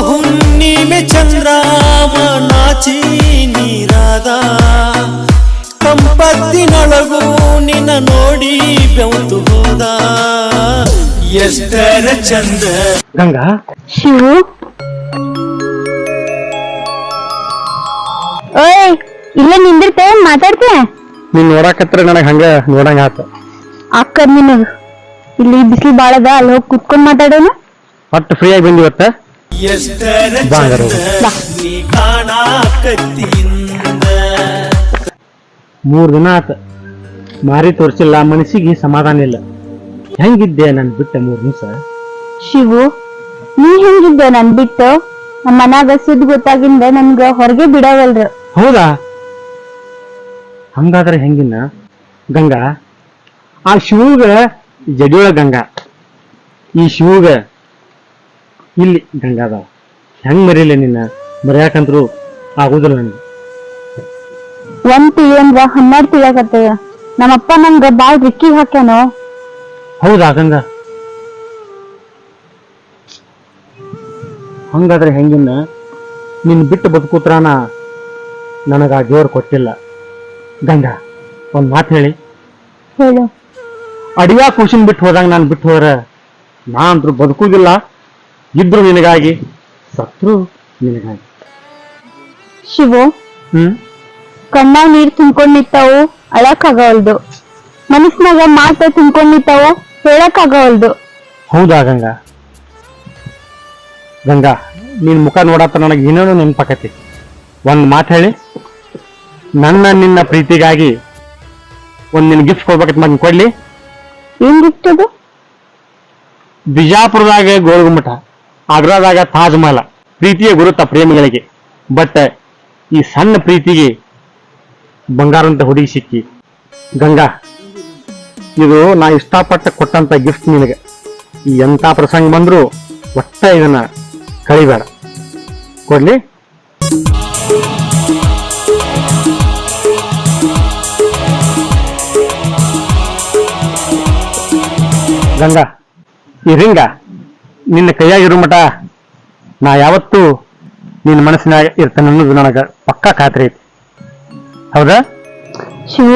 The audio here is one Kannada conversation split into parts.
ಹುಣ್ಣಿಮೆ ಚಂದ್ರಾಮ ನಾಚಿ ನೀರಾದ ಕಂಪತ್ತಿನೊಳಗೂ ನಿನ್ನ ನೋಡಿ ಬೆಂತು ಹೋದ. ಎಷ್ಟರ ಚಂದ. ಗಂಗಾ? ಶಿವು? ಇಲ್ಲ ನಿಂದಿರ್ತೆ ಮಾತಾಡ್ತೆ? ನೀನ್ ನೋಡಾಕತ್ರ ನನಗ್ ಹಂಗ ನೋಡಂಗ ಆತ. ಅಕ್ಕ ನಿನಗ ಇಲ್ಲಿ ಬಿಸಿಲು ಬಾಳದ ಅಲ್ಲಿ ಹೋಗಿ ಕುತ್ಕೊಂಡ್ ಮಾತಾಡೋಣ? ಒಟ್ಟು ಫ್ರೀ ಆಗಿ ಬಂದಿವತ್ತ ಎಷ್ಟರ ಬಾ ಹಂಗಾರೆ ಚಂದ ನೀ ಕಾಣಾಕತ್ತಿಯಿಂದ ಮೂರ್ ದಿನ ಆತ. ಮಾರಿ ತೋರಿಸಿಲ್ಲ ಮನಸ್ಸಿಗೆ ಸಮಾಧಾನ ಇಲ್ಲ. ಹೆಂಗಿದ್ದೆ ನನ್ ಬಿಟ್ಟ ಮೂರ್ ದಿವಸ? ಶಿವು ನೀ ಹೆಂಗಿದ್ದೆ ನನ್ ಬಿಟ್ಟು? ನಮ್ಮ ಮನ್ಯಾಗ ಸುದ್ದಿ ಗೊತ್ತಾಗಿಂದ ನನ್ಗ ಹೊರಗೆ ಬಿಡವಲ್ರು. ಹೌದಾ? ಹಂಗಾದ್ರೆ ಹೆಂಗಿನ ಗಂಗಾ. ಆ ಶಿವಗ ಜಡಿಯೊಳ ಗಂಗಾ. ಈ ಶಿವಗ ಇಲ್ಲಿ ಗಂಗಾ ಅದಾವ. ಹೆಂಗ್ ಮರೀಲಿ ನಿನ್ನ? ಮರ್ಯಾಕಂತ್ರು ಆಗುದಿಲ್ಲ ನನಗೆ. ಒಂದ್ ಏನ್ ಹನ್ನೆರಡು ತಿಳಿಯಾಕತ್ತದ ನಮ್ಮಪ್ಪ ನಂಗ ಬಾಳ್ ರಿಕ್ಕಿ ಹಾಕ್ಯಾನೋ? ಹೌದಾ ಗಂಗಾ? ಹಂಗಾದ್ರೆ ಹೆಂಗಿನ್ನ? ನಿನ್ ಬಿಟ್ಟು ಬದುಕುತ್ರಾನ ನನಗ ಆ ದೇವ್ರು ಕೊಟ್ಟಿಲ್ಲ. ಗಂಗಾ ಒಂದ್ ಮಾತು ಹೇಳಿ. ಹೇಳು. ಅಡಿಯ ಖುಷಿನ್ ಬಿಟ್ಟು ಹೋದಾಗ ನಾನು ಬಿಟ್ಟು ಹೋದ್ರ ನಾ ಅಂದ್ರು ಬದುಕುದಿಲ್ಲ ಇದ್ರು ನಿನಗಾಗಿ ಸತ್ರು ನಿನಗಾಗಿ. ಶಿವು ಹ್ಮ್? ಕಣ್ಣ ನೀರ್ ತುಂಬ್ಕೊಂಡ್ ನಿಂತಾವು ಅಳಕ್ ಆಗವಲ್ದು ಮನಸ್ನಾಗ ಮಾತ ತುಂಬ್ಕೊಂಡ್ ನಿಂತಾವು ಹೇಳಕ್ ಆಗವಲ್ದು ಹೌದಾ ಗಂಗಾ? ಗಂಗಾ ನಿನ್ ಮುಖ ನೋಡತ್ತ ನನಗೆ ಏನೇನೋ ನೆನಪಾಕತಿ. ಒಂದ್ ಮಾತು ಹೇಳಿ. ನನ್ನ ನಿನ್ನ ಪ್ರೀತಿಗಾಗಿ ಒಂದ್ ನಿನ್ ಗಿಫ್ಟ್ ಕೊಡ್ಬೇಕಂತ ಮಗನ್ ಕೊಡ್ಲಿ. ಏನ್ ಗಿಫ್ಟ್ ಅದು? ಬಿಜಾಪುರದಾಗ ಗೋಳಗುಮ್ಮಟ ಆಗ್ರಾದಾಗ ತಾಜ್ ಮಹಲ್ ಪ್ರೀತಿಯ ಗುರುತ ಪ್ರೇಮಿಗಳಿಗೆ. ಬಟ್ ಈ ಸಣ್ಣ ಪ್ರೀತಿಗೆ ಬಂಗಾರಂತ ಹುಡುಗಿ ಸಿಕ್ಕಿ. ಗಂಗಾ ಇದು ನಾ ಇಷ್ಟಪಟ್ಟ ಕೊಟ್ಟಂತ ಗಿಫ್ಟ್ ನಿನಗೆ. ಈ ಎಂತ ಪ್ರಸಂಗ ಬಂದರೂ ಒಟ್ಟ ಇದನ್ನ ಕಳಿಬೇಡ ಕೊಡ್ಲಿ? ಗಂಗಾ. ಈ ರಿಂಗ ನಿನ್ನ ಕೈಯಾಗಿರೋ ಮಠ ನಾ ಯಾವತ್ತೂ ನಿನ್ನ ಮನಸ್ಸಿನಾಗ ಇರ್ತಾನೆ ಅನ್ನೋದು ನನಗೆ ಪಕ್ಕಾ ಖಾತ್ರಿ ಐತಿ. ಹೌದಾ? ಶಿವ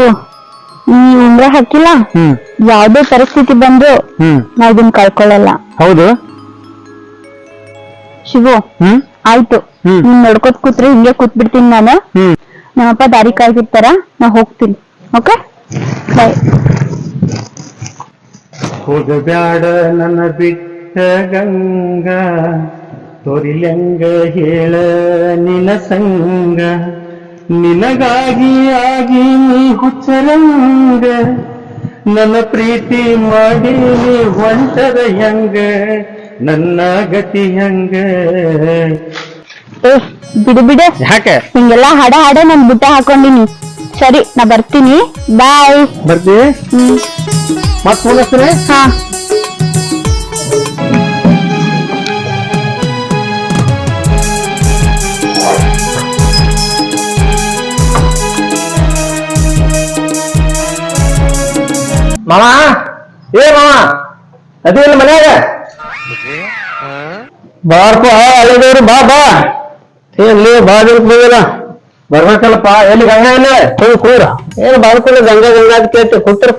ನೀ ಉಂಗ್ರ ಹಾಕಿಲ್ಲ? ಹ್ಮ್. ಯಾವ್ದೇ ಪರಿಸ್ಥಿತಿ ಬಂದು ಹ್ಮ್. ನಾ ಇದನ್ನ ಕಳ್ಕೊಳ್ಳಲ್ಲ. ಹೌದು. ಶಿವು ಹ್ಮ್. ಆಯ್ತು. ಹ್ಮ್. ನೀನ್ ನೋಡ್ಕೊತ್ ಕೂತ್ರೆ ಹಿಂಗೆ ಕೂತ್ ಬಿಡ್ತೀನಿ ನಾನು. ಹ್ಮ್. ನಮ್ಮಪ್ಪ ದಾರಿ ಕಾಯ್ತಿರ್ತಾರ ನಾ ಹೋಗ್ತೀನಿ. ಓಕೆ? ಬಾಯ್ ಹೋಗಬ್ಯಾಡ ನನ್ನ ಬಿಟ್ಟ ಗಂಗ. ತೋರಿಲಂಗ ಹೇಳ ನಿನ ಸಂಗ. ನಿನಗಾಗಿ ಆಗಿ ನೀ ಹುಚ್ಚರಂಗ. ನನ್ನ ಪ್ರೀತಿ ಮಾಡಿ ನೀ ಹೊಂಟದ ಹೆಂಗ? ನನ್ನ ಗತಿ ಹೆಂಗ? ಏ ಬಿಡು ಬಿಡು. ಯಾಕೆ? ಹಿಂಗೆಲ್ಲಾ ಹಾಡ ಹಾಡ ನನ್ ಬುಟ್ಟ ಹಾಕೊಂಡಿನಿ. ಸರಿ ನಾ ಬರ್ತೀನಿ. ಬಾಯ್ ಬರ್ತೀವಿ ಹ್ಮ್. ಮತ್ ಫೋನ್ ಹಚ್ತೀನಿ ಹಾ. ಏ ಮಾವಾ ಅದೇ ಇಲ್ಲ ಮನ್ಯಾಗ? ಬಾರ್ಪ ಅಲ್ಲಿದವ್ರು ಬಾ ಬಾ. ಎಲ್ಲಿ ಬಾ ಹೋಗಿಲ್ಲ ಬರ್ಬೇಕಲ್ಲಪ್ಪ. ಎಲ್ಲಿ ಗಂಗಾ ಇಲ್ಲ? ಕೂರ ಏನು ಬಾಳ್ಕೊಳ್ಳಿ ಗಂಗಾ ಗಂಗಾ ಅಂತ ಕೇಳ್ತಿ. ಕೂತ್ರ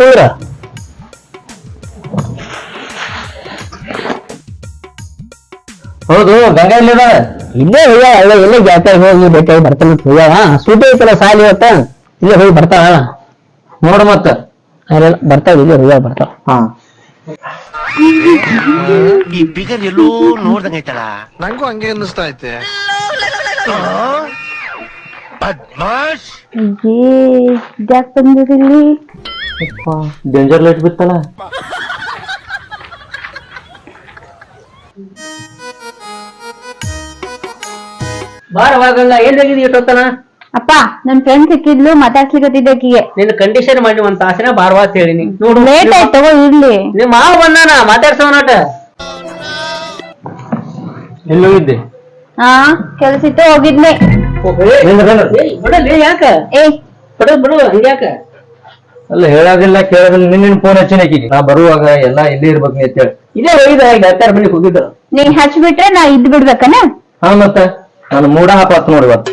ಹೌದು ಗಂಗಾ ಇಲ್ಲೇ ಇಲ್ಲೇ ಇಲ್ಲೇ ಜಾತ್ರೆ ಹೋಗಿ ಬೇಕಾಗಿ ಬರ್ತಾನ ಬರ್ತಾನೆ ಹೋಗ್ಯಾವ ಸೂಟಿ ಐತಲ್ಲ ಸಾಲಿ ಇವತ್ತ? ಇಲ್ಲೇ ಹೋಗಿ ಬರ್ತಾಳ. ನೋಡ ಮತ್ತ. ಅಲ್ಲ ಬರ್ತಾವ ಇಲ್ಲೇ ಹೋಗ್ಯಾವ ಬರ್ತಾವ ಹಾ. ಈ ಬಿಗರ್ ಎಲ್ಲೋ ನೋಡ್ದಂಗೈತಲ್ಲ ನಂಗೂ ಹಂಗೆ ಅನ್ನಿಸ್ತಾ ಐತೆ. Badmaash ಇದ್ಯಾಕ್ danger light ಬಿತ್ತಲ್ಲ? ಬಾರವಾಗಲ್ಲ ಏನ್ ಆಗಿದೆ ಇಷ್ಟೊತ್ತನ ಅಪ್ಪ ನನ್ ಫ್ರೆಂಡ್ ಸಿಕ್ಕಿದ್ಲು ಮಾತಾಡ್ಸ್ಲಿಕ್ಕೆ ಆಕಿಗೆ ನಿನ್ನ ಕಂಡೀಷನ್ ಮಾಡಿ ಒಂದ್ ತಾಸಿನ ಬಾರ್ವಾ ಅಂತ ಹೇಳಿನಿ. ನೋಡು ಲೇಟ್ ಆಯ್ತು ತಗೋ ಇರ್ಲಿ. ನಿಮ್ಮ ಮಾವ ಬಂದಾನ ಮಾತಾಡ್ಸವನಾಟ ಎಲ್ಲೋಗಿದ್ದೆ ಹಾ ಕೆಲ್ಸಿತ್ತು ಹೋಗಿದ್ನೆ. ಬಿಡಲಿ ಯಾಕ? ಏ. ಬಿಡು ಬಿಡು ಹಂಗ್ಯಾಕ ಅಲ್ಲ ಹೇಳೋದಿಲ್ಲ ಕೇಳೋದಿಲ್ಲ ನಿನ್ನ ಫೋನ್ ಹಚ್ಚಿನ ಆಕಿಗೆ ನಾ ಬರುವಾಗ ಎಲ್ಲ ಇಲ್ಲೇ ಇರ್ಬೇಕು ನೀ ಅಂತೇಳಿ ಇದೇ ಹೋಗಿದ ಮನೆಗೆ ಹೋಗಿದ್ರು ನೀ ಹಚ್ಬಿಟ್ರೆ ನಾ ಇದ್ ಬಿಡ್ಬೇಕನ? ಹಾ ಮತ್ತ? ನಾನು ಮೂಡ ಹಾಪಾತ್ ನೋಡಿ ಇವತ್ತು.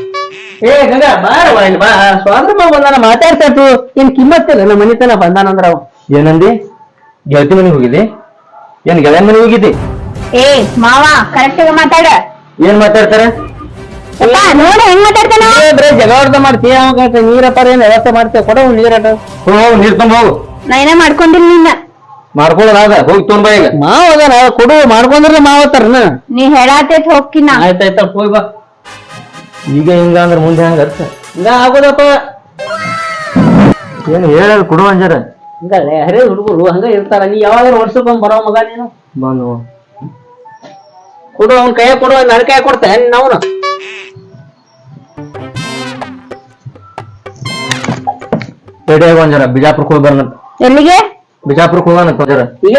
ಏ ಗಂಗ ಬಾರ ಇಲ್ಲಿ ಬಾ. ಸ್ವಾತಂತ್ರ್ಯ ಬಂದಾನ ಮಾತಾಡ್ತಾತು ಏನ್ ಕಿಮ್ಮತ್ತಿಲ್ಲ ನಮ್ಮ ಮನಿತನ ಬಂದಾನಂದ್ರ ಅವ. ಏನಂದಿ ಗೆಳತಿ ಮನೆಗೆ ಹೋಗಿದ್ದಿ? ಏನ್ ಗೆಳೆಯನ್ ಮನೆಗೆ ಹೋಗಿದ್ದಿ? ಏ ಮಾವ ಕರೆಕ್ಟ್ ಆಗಿ ಮಾತಾಡ. ಏನ್ ಮಾತಾಡ್ತಾರೆ? ನೋಡ ಹೆಂಗ್ ಮಾತಾಡ್ತಾನ ಏ ಬರೇ ಜಗಳಾಡ್ದ ಮಾಡ್ತೀಯ ಅವಾಗ ನೀರಪ್ಪಾರ ಏನ್ ವ್ಯವಸ್ಥೆ ಮಾಡ್ತೇವೆ ಕೊಡವು ನೀರಟ ಹೋಗು ನೀರ್ ತುಂಬ ಹೋಗು. ನಾ ಏನ ಮಾಡ್ಕೊಂಡಿಲ್ಲ ನಿನ್ನ. ಮಾಡ್ಕೊಳ್ಳೋದಾದ ಹೋಗಿ ತೊಗೊಂಡ್ ಬಾ ಈಗ. ಮಾವ ಅದಾನ ಕೊಡು ಮಾಡ್ಕೊಂಡ್ರೆ ಮಾವತ್ತಾರನ ನೀ ಹೇಳಾತೈತ್ ಹೋಗ್ಕಿನ ಆಯ್ತಾಯ್ತ ಹೋಗಿ ಬಾ. ಈಗ ಹಿಂಗ ಅಂದ್ರ ಮುಂದೆ ಹೆಂಗ ಅರ್ಥ? ಹಿಂಗ ಆಗೋದಪ್ಪ. ಏನು ಹೇಳೋದು ಕೊಡು ಅಂಜಾರ. ಹಿಂಗಲ್ಲೇ ಹರೇ ಹುಡುಗರು ಹಂಗ ಇರ್ತಾರ. ನೀ ಯಾವಾಗ ಬಂದು ಬರೋ ಮಗ ನೀನು? ಬಂದು ಕೊಡು ಅವ್ನ ಕೈಯಾಗ ಕೊಡು ನನ್ನ ಕೈಯಾಗ ಕೊಡ್ತೇನೆ ಅವನು? ರೆಡಿ ಆಗಿ ಒಂಜಾರ ಬಿಜಾಪುರಕ್ಕೆ ಹೋಗಿ ಬರೋಣ ಎಲ್ಲಿಗೆ? ಬಿಜಾಪುರಕ್ಕೆ ಹೋಗೋಣ ಈಗ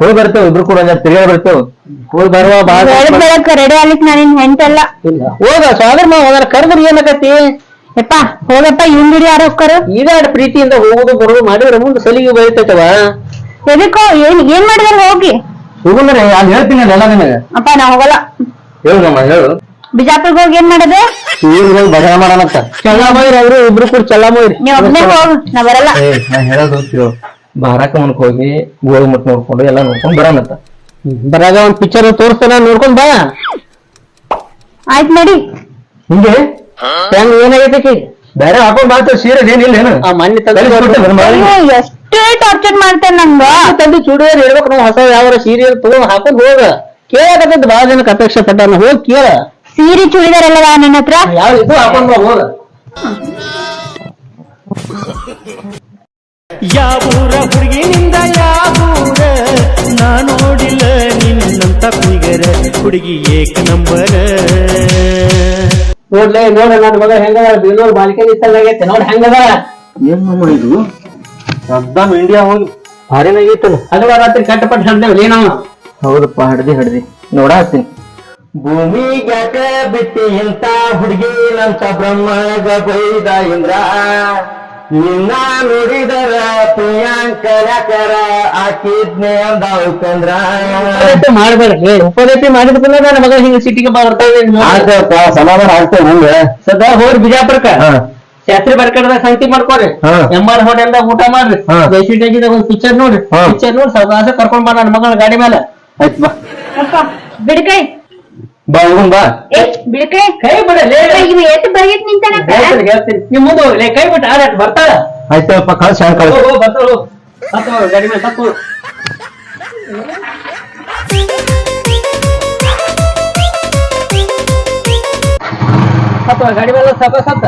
ಹೋಗಿ ಬರ್ತೇವೆ ಇಬ್ರು ಕೂಡ ತಿರುಗಾಡಿ ಬರ್ತೇವೆ. ಹೋಗಿ ಬರುವ ಬೆಳಕ್ ರೆಡಿ ಆಗ್ಲಿಕ್ ನಾನಿನ್ ಹೆಂಟಲ್ಲ ಹೋಗ ಸ್ವಾದ್ರ ಹೋದ್ರ ಕರೆದ್ರ ಏನಕತಿ ಯಪ್ಪ ಹೋಗಪ್ಪ ಇವ್ನ್ ಬಿಡಿ ಯಾರು ಹೋಗ್ತಾರ ಈಗಾಡ ಪ್ರೀತಿಯಿಂದ ಹೋಗುದು ಬರೋದು ಮಾಡಿದ್ರೆ ಮುಂದೆ ಸಲಿಗೆ ಬೈತೈತವ? ಎದಕ್ಕೋ ಏನ್ ಏನ್ ಮಾಡಿದಾರ ಹೋಗಿ? ಹೋಗಂದ್ರೆ ಅಲ್ಲಿ ಹೇಳ್ತೀನಿ ಅಲ್ಲ ಎಲ್ಲ ನಿನಗೆ. ಅಪ್ಪ ನಾ ಹೋಗಲ್ಲ. ಹೇಳಮ್ಮ ಹೇಳು. ಬಿಜಾಪುರ್ಗೆ ಹೋಗಿ ಏನ್ ಮಾಡದೆ? ಈಗ ಹೋಗಿ ಮಾಡೋಣ ಮಾಡೋಣಂತ. ಚಲ್ಲಾಮಯ್ರ ಅವರು ಇಬ್ರು ಕೂಡ ಚಲ್ಲಾಮಯ್ರಿ ನೀವ್ ಒಬ್ನೇ ಹೋಗ್ ನಾ ಬರಲ್ಲ. ಹೇಳೋದು ಕೇಳು. ಬಾರಾಕ ಮನ್ಕ್ ಹೋಗಿ ಗೋಳಿ ಮಟ್ಟ ನೋಡ್ಕೊಂಡು ಎಲ್ಲ ನೋಡ್ಕೊಂಡು ಬರೋಣಂತ ಬರಾಗ ಒಂದ್ ಪಿಕ್ಚರ್ ತೋರಿಸ್ತಾನ ನೋಡ್ಕೊಂಡ್ ಬಾ. ಆಯ್ತ್ ನಡಿ. ಹಿಂಗೆ? ಹೆಂಗ್ ಏನಾಗೈತಿ ಬೇರೆ ಹಾಕೊಂಡ್ ಬಾತ ಸೀರೆ ಏನಿಲ್ಲ ಏನು ಆ ಮನ್ನಿ ಅಯ್ಯೋ ಎಷ್ಟೇ ಟಾರ್ಚರ್ ಮಾಡ್ತೇನೆ ನಂಗ. ತಂದು ಚೂಡಿದಾರ ಹೇಳ್ಬೇಕು ನಾವು ಹೊಸ ಯಾವ ಸೀರಿಯಲ್ ತಗೊಂಡ್ ಹಾಕೊಂಡ್ ಹೋಗ. ಕೇಳಕತ್ತದ ಬಾಳ ಜನಕ್ಕೆ ಅಪೇಕ್ಷೆ ಪಟ್ಟಾನ ಹೋಗಿ ಕೇಳ. ಸೀರೆ ಚೂಡಿದಾರ್ ಎಲ್ಲ ನನ್ನ ಹತ್ರ. ಯಾವ ಇದು ಹಾಕೊಂಡ್ ಬಾ ಹೋಗ. ಯಾವೂರ ಹುಡುಗಿನಿಂದ ಯಾವೂರ ನಾ ನೋಡಿಲ್ಲ ನಿನ್ನಂತ ಕುಯ್ಗರ ಹುಡುಗಿ ಏಕ ನಂಬರ. ನೋಡ್ಲೆ ನೋಡ ನನ್ನ ಮಗ ಹೆಂಗದ? ಬೆಂಗಳೂರು ಬಾಲಿಕೆ ಇತ್ತಲ್ಲಾಗೈತೆ ನೋಡ್ ಹೆಂಗದ? ಏನಮ್ಮ ನಮ್ಮ ಇದು? ಸದ್ದಾಮ್ ಇಂಡಿಯಾ ಹೋಗಿ. ಭಾರಿನಾಗೈತಲ್ಲ ಹಗಲ ರಾತ್ರಿ ಕಟ್ಟಪಟ್ಟು ಹಡ್ದೇವ್ ಏನವ ಹೌದಪ್ಪ ಹಡ್ದಿ ಹಡ್ದಿ. ನೋಡಾತೀನಿ ಭೂಮಿ ಗಟ್ಟ ಬಿಟ್ಟಿ ಇಂತ ಹುಡುಗಿ ನಂತ ಬ್ರಹ್ಮಗ ಬೈದ ಇಂದ್ರ? ನಿನ್ನ ನುಡಿದರ ಪ್ರಿಯಾಂಕ ಯಾಕರ ಆಕಿದ್ನೆ ಅಂದಾವ್ ಚಂದ್ರ. ಉಪದೇಶ ಮಾಡ್ಬೇಡ ಏ, ಉಪದೇಶ ಮಾಡಿದ್ಕಲ್ಲ ನನ್ನ ಮಗ ಹಿಂಗ ಸಿಟಿಗೆ ಬಾ ಬರ್ತಾ ಇದೆ ನೋಡು. ಸಮಾಧಾನ ಆಗ್ತೇವೆ ಮುಂದೆ ಸದಾ ಹೋರಿ ಬಿಜಾಪುರಕ್ಕ. ಹಾ. ಶಾಸ್ತ್ರಿ ಬರ್ಕಡ್ದಾಗ ಸಂತಿ ಮಾಡ್ಕೊರಿ. ಹಾ. ಎಂ ಆರ್ ಹೋಟೆಲ್ದಾಗ ಊಟ ಮಾಡ್ರಿ. ಹಾ. ಹಾಕಿದ ಒಂದ್ ಪಿಕ್ಚರ್ ನೋಡ್ರಿ. ಪಿಕ್ಚರ್ ನೋಡಿ ಸದಾಸ ಕರ್ಕೊಂಡ್ ಬಾ ನನ್ನ ಮಗಳ ಗಾಡಿ ಮೇಲೆ ಆಯ್ತು ಬಾ. ಬಿಡ್ಕೈ ಬಾ ಹೋಗೋಣ ಬಾ. ಏ ಬಿಡ್ಕೈ. ಕೈ ಬಿಡಲೇ ಇವ್ ಎತ್ ಬಗೆಟ್ ನಿಂತಾನಕ್ಕ ಹೇಳ್ತೀನಿ ನಿಮ್ ಮುಂದೆ ಹೋಗ್ಲಿ ಕೈ ಬಿಟ್ಟು ಆಡಾಟ ಬರ್ತಾಳ ಆಯ್ತಪ್ಪ ಕಳ್ಸಿ ಹ್ಯಾಂಗ ಕಳ್ಸಿ. ಹೋಗ್, ಹೋಗ್, ಬರ್ತಾಳ ಹೋಗ್. ಹತ್ತು ಹೋಗ್, ಗಾಡಿ ಮೇಲೆ ತಪ್ಪು ಹತ್ತು ಹೋಗ್, ಗಾಡಿ ಮೇಲೆ ಸಾಕಾಸ್ ಹತ್ತ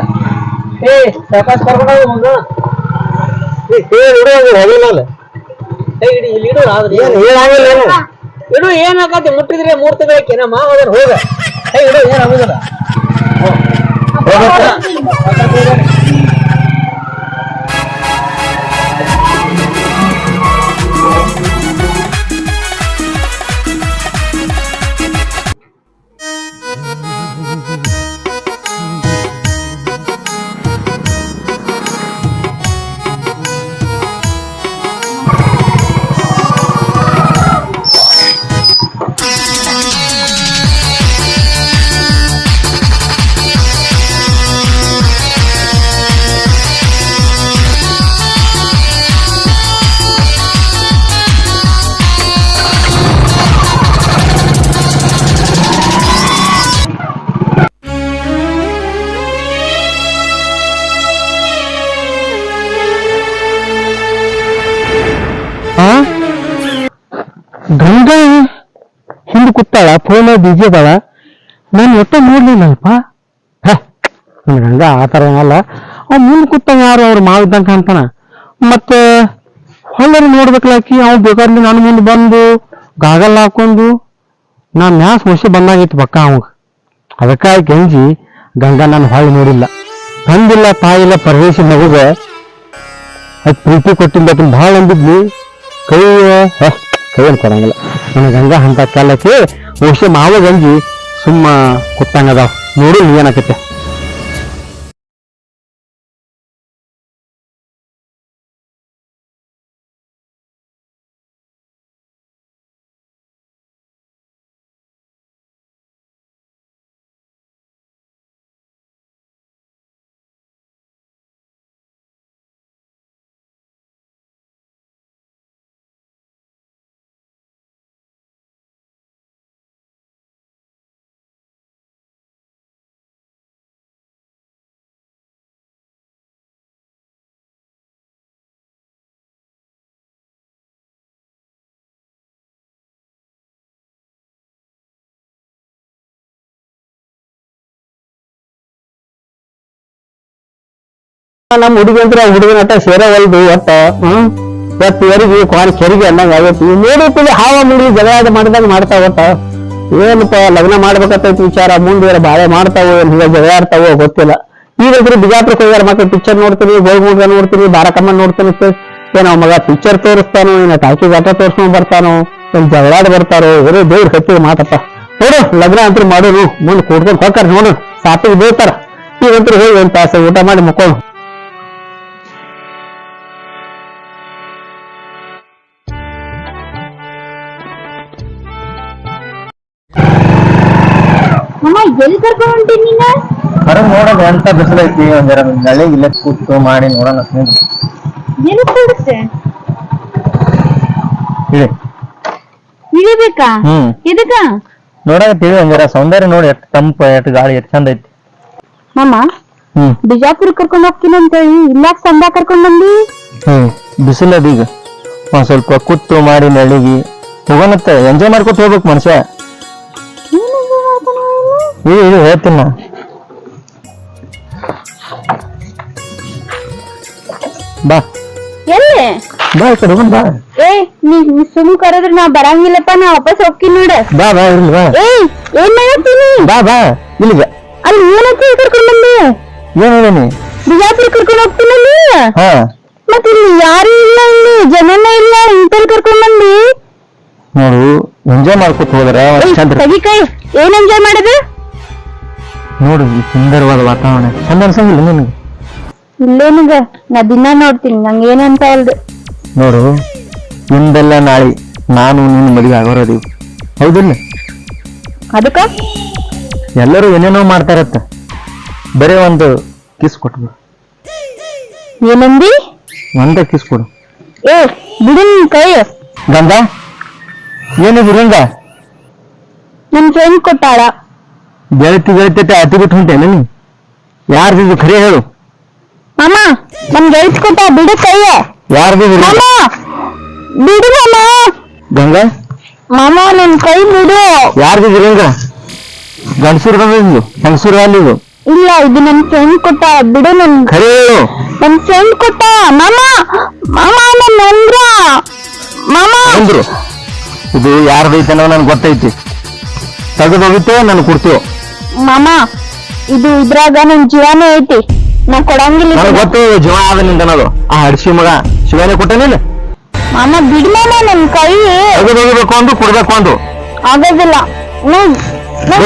ಏ ಸಾಕಾಸ್ ಕರ್ಕೊಂಡು ಹೋಗು. ಮಗ ಏ ಇಡಿ ಇಲ್ಲಿ ಇಡು ಆದ್ರೆ. ಏನು ಏನು ಇಡು ಏನಾಗತ್ತೆ ಮುಟ್ಟಿದ್ರೆ ಮೂರ್ ತಿಂಗಳಕ್ಕೆ ನಮ್ಮ ಮಾವ ಹೋಗ. ಏನಾಗುದಿಲ್ಲ ಫೋನ್ ಬಿಜಿ ಅದಾಳ ನಾನು ಒಟ್ಟು ನೋಡ್ಲಿಲ್ಲಲ್ಪ ಹಂಗ ಆ ಥರ ಅಲ್ಲ. ಅವ್ ಮುಂದ್ ಕುತ್ತ ಯಾರು ಅವ್ರು ಮಾವಿದ್ದಂಗ ಕಾಣ್ತಾನ? ಮತ್ತೆ ಹೊಳ್ಳರಿ ನೋಡ್ಬೇಕಲಾಕಿ ಅವ್ ಬೇಕಾದ್ರೆ ನನ್ನ ಮುಂದೆ ಬಂದು ಗಾಗಲ್ ಹಾಕೊಂಡು ನಾ ಮ್ಯಾಸ್ ಮುಸಿ ಬಂದಾಗಿತ್ತು ಬಕ್ಕ ಅವಂಗ ಅದಕ್ಕಾಗಿ ಗಂಜಿ ಗಂಗಾ ನಾನು ಹೊಳ್ಳಿ ನೋಡಿಲ್ಲ. ಬಂದಿಲ್ಲ ತಾಯಿಲ್ಲ ಪರದೇಶಿ ಮಗುಗ. ಅದ್ ಪ್ರೀತಿ ಕೊಟ್ಟಿಲ್ಲ ಅದನ್ನ ಭಾಳ ಅಂದಿದ್ವಿ ಕೈ ಕೈ ಅಂತ ಕೊಡಂಗಿಲ್ಲ. ನನ್ನ ಗಂಗಾ ಅಂತ ಕಾಲಕ್ಕೆ ಬಹುಶಃ ಮಾವ ಗಂಜಿ ಸುಮ್ಮ ಕುತ್ತಂಗದಾವ್ ನೋಡಿ ಏನಾಕತ್ತೆ. ನಮ್ಮ ಹುಡುಗಿ ಅಂತ ಹುಡುಗನ ಹಟ್ಟ ಸೇರವಲ್ದು ಒಟ್ಟ ಹ್ಮ್? ಇವತ್ತು ಎರಿಗೆ ಕ್ವಾನ್ ಕೆರಿಗೆ ಅನ್ನಂಗ ಆಗೈತಿ ನೋಡಿರ್ತೀವಿ ಹಾವ ಮುಡಿ ಜಗಳ ಮಾಡಿದಾಗ ಮಾಡ್ತಾವ ಒಟ್ಟ ಏನಪ್ಪ ಲಗ್ನ ಮಾಡ್ಬೇಕಂತೈತಿ ವಿಚಾರ ಮುಂದೆ ಬಾಳೆ ಮಾಡ್ತಾವೋ ಏನ್ ಹಿಂಗ ಜಗಳ ಆಡ್ತಾವೋ ಗೊತ್ತಿಲ್ಲ. ಈಗ ಬಿಜಾಪುರ ಹೋಗ್ಯಾರ ಮತ್ತೆ ಪಿಕ್ಚರ್ ನೋಡ್ತೀನಿ ಗೋಲ್ಗುಂಡ ನೋಡ್ತೀನಿ ಬಾರಕಮ್ಮ ನೋಡ್ತೀನಿ ಏನ್ ಮಗ ಪಿಕ್ಚರ್ ತೋರಿಸ್ತಾನೋ, ಏನ ಟಾಕಿ ಗಾಟ ತೋರ್ಸ್ಕೊಂಡ್ ಬರ್ತಾನೋ, ಏನ್ ಜಗಳಾಡ್ ಬರ್ತಾರೋ ಏನೋ ದೇವ್ರ ಹತ್ತಿ ಮಾತಪ್ಪ. ನೋಡು, ಲಗ್ನ ಅಂತ ಮಾಡೋನು. ಮುಂದೆ ಕೂಡ್ಕೊಂಡು ಹೋಗ್ತಾರ ನೋಡು. ಸಾಪಿಗೆ ಬೀಳ್ತಾರ. ಈಗಂತೂ ಹೋಗಿ ಒಂದ್ ತಾಸು ಊಟ ಮಾಡಿ ಮಕ್ಕೊಂಡು ಎಲ್ಲಿ ಕರ್ಕೊಂಡ್ ಹೊಂಟೀನಿ ನೀನ? ಹೊರಗ್ ನೋಡೋದು ಎಂತ ಬಿಸಿಲೈತಿ ಒಂದರ ನಳಿ ಇಲ್ಲ ಕೂತು ಮಾಡಿ ನೋಡೋಣ ಎಲ್ಲಿ ಕೊಡುತ್ತೆ ಹೇಳಿ. ಇಳಿಬೇಕಾ ಹ್ಮ್. ಎದಕ್ಕ? ನೋಡಕತ್ತೀವಿ ಒಂದರ ಸೌಂದರ್ಯ ನೋಡಿ ಎಷ್ಟು ತಂಪ ಎಷ್ಟು ಗಾಳಿ ಎಷ್ಟು ಚಂದ ಐತಿ. ಮಾಮ ಹ್ಮ್. ಬಿಜಾಪುರ ಕರ್ಕೊಂಡ್ ಹೋಗ್ತೀನಿ ಅಂತ ಹೇಳಿ ಇಲ್ಲಾಕ್ ಸಂದ ಕರ್ಕೊಂಡ್ ಬಂದಿ? ಹ್ಮ್. ಬಿಸಿಲು ಅದೀಗ ಒಂದ್ ಸ್ವಲ್ಪ ಕೂತು ಮಾಡಿ ನಳಿಗಿ ಹೋಗೋಣ ಎಂಜಾಯ್ ಮಾಡ್ಕೊತ ಹೋಗ್ಬೇಕು ಮನುಷ್ಯ. ಇದು ಇದು ಹೇಳ್ತೀನಿ ನಾ ಬಾ. ಎಲ್ಲಿ? ಬಾ ಈ ಕಡೆ ಹೋಗೋಣ ಬಾ. ಏ ನೀ ನೀ ಸುಮ್ ಕರೆದ್ರೆ ನಾ ಬರಂಗಿಲ್ಲಪ್ಪ ನಾ ವಾಪಸ್ ಹೋಗ್ತೀನಿ ನೋಡ. ಬಾ ಬಾ ಇಲ್ಲಿ ಬಾ. ಏ ಏನ್ ಮಾಡತ್ತೀನಿ ಬಾ ಬಾ ಇಲ್ಲಿಗೆ. ಅಲ್ಲಿ ಏನಕ್ಕೆ ಕರ್ಕೊಂಡ್ ಬಂದೆ. ಏನ್ ಹೇಳೀನಿ ಬಿಜಾಪುರ ಕರ್ಕೊಂಡ್ ಹೋಗ್ತೀನಿ ಅಲ್ಲಿ ಹಾ. ಮತ್ತೆ ಇಲ್ಲಿ ಯಾರು ಇಲ್ಲ ಇಲ್ಲಿ ಜನನೇ ಇಲ್ಲ ಇಂತಲ್ಲಿ ಕರ್ಕೊಂಡ್ ಬಂದಿ. ನೋಡು ಎಂಜಾಯ್ ಮಾಡ್ಕೊತ ಹೋದ್ರ ಏ, ಒಂದ್ ಚಂದ ತೆಗಿ ಕೈ ಏನ್ ಎಂಜಾಯ್ ಮಾಡಿದೆ? ನೋಡು ಈ ಸುಂದರವಾದ ವಾತಾವರಣ. ಚಂದ ಅನ್ಸಂಗಿಲ್ಲ ನಿನಗೆ? ಇಲ್ಲೇನಿಗ ನಾ ದಿನ ನೋಡ್ತೀನಿ ನಂಗೆ ಏನಂತ ಹೇಳ್ದೆ. ನೋಡು ನಿಮ್ದೆಲ್ಲ ನಾಳೆ ನಾನು ನಿನ್ನ ಮದುವೆ ಆಗೋರದೀವಿ ಹೌದಿಲ್ಲ? ಅದಕ್ಕ? ಎಲ್ಲರೂ ಏನೇನೋ ಮಾಡ್ತಾರತ್ತ. ಬರೀ ಒಂದು ಕಿಸ್ ಕೊಟ್ಬಿಡು. ಏನಂದಿ? ಒಂದೇ ಕಿಸ್ ಕೊಡು. ಏ ಬಿಡು ನಿನ್ ಕೈ. ಗಂಧ ಏನಿದು ರಿಂಗ ನನ್ ಫ್ರೆಂಡ್ ಕೊಟ್ಟಾಳ. ಗೆಳತಿ ಗೆಳತಿ ಅತಿ ಬಿಟ್ಟು ಹೊಂಟೇನ ನೀನು ಯಾರ್ದಿದು ಖರೆ ಹೇಳು. ಮಾಮ ನಮ್ ಗೆಳತಿ ಕೊಟ್ಟ ಬಿಡು ಕೈ ಯಾರ್ದಿದು? ಮಾಮ ಬಿಡು ಮಾಮ. ಗಂಗಾ? ಮಾಮ ನನ್ ಕೈ ಬಿಡು. ಯಾರ್ದಿದು ರಿಂಗ ಗಂಡಸೂರು ಬಂದಿದ್ದು ಅಲ್ಲಿ ಅಲ್ಲಿದು ಇಲ್ಲ ಇದು ನನ್ ಫ್ರೆಂಡ್ ಕೊಟ್ಟ. ಬಿಡು ನನ್ ಖರೆ ಹೇಳು. ನನ್ ಫ್ರೆಂಡ್ ಕೊಟ್ಟ. ಮಾಮ ಮಾಮ ನನ್ ಅಂದ್ರ ಮಾಮ. ಅಂದ್ರು ಇದು ಯಾರ್ದೈತೆ ಅನ್ನೋ ನನ್ಗೆ ಗೊತ್ತೈತಿ. ತೆಗೆದೋಗಿತ್ತು ನಾನು ಕೊಡ್ತೀವಿ? ಮಾಮ ಇದು ಇದ್ರಾಗ ನನ್ ಜೀವನೇ ಐತಿ. ನಾ ಕೊಡಂಗಿಲ್ಲ ನನಗೆ ಇದನ್ನ. ಗೊತ್ತು ಜೀವ ಆದ ಆ ಹಡ್ಸಿ ಮಗ ಶಿವನೇ ಕೊಟ್ಟನಿಲ್ಲ ಮಾಮ ಬಿಡು ಮಾಮ ನನ್ ಕೈ. ತೆಗೆದೋಗಬೇಕು ಅಂದು ಕೊಡ್ಬೇಕು ಅಂದು ಆಗೋದಿಲ್ಲ. ನನ್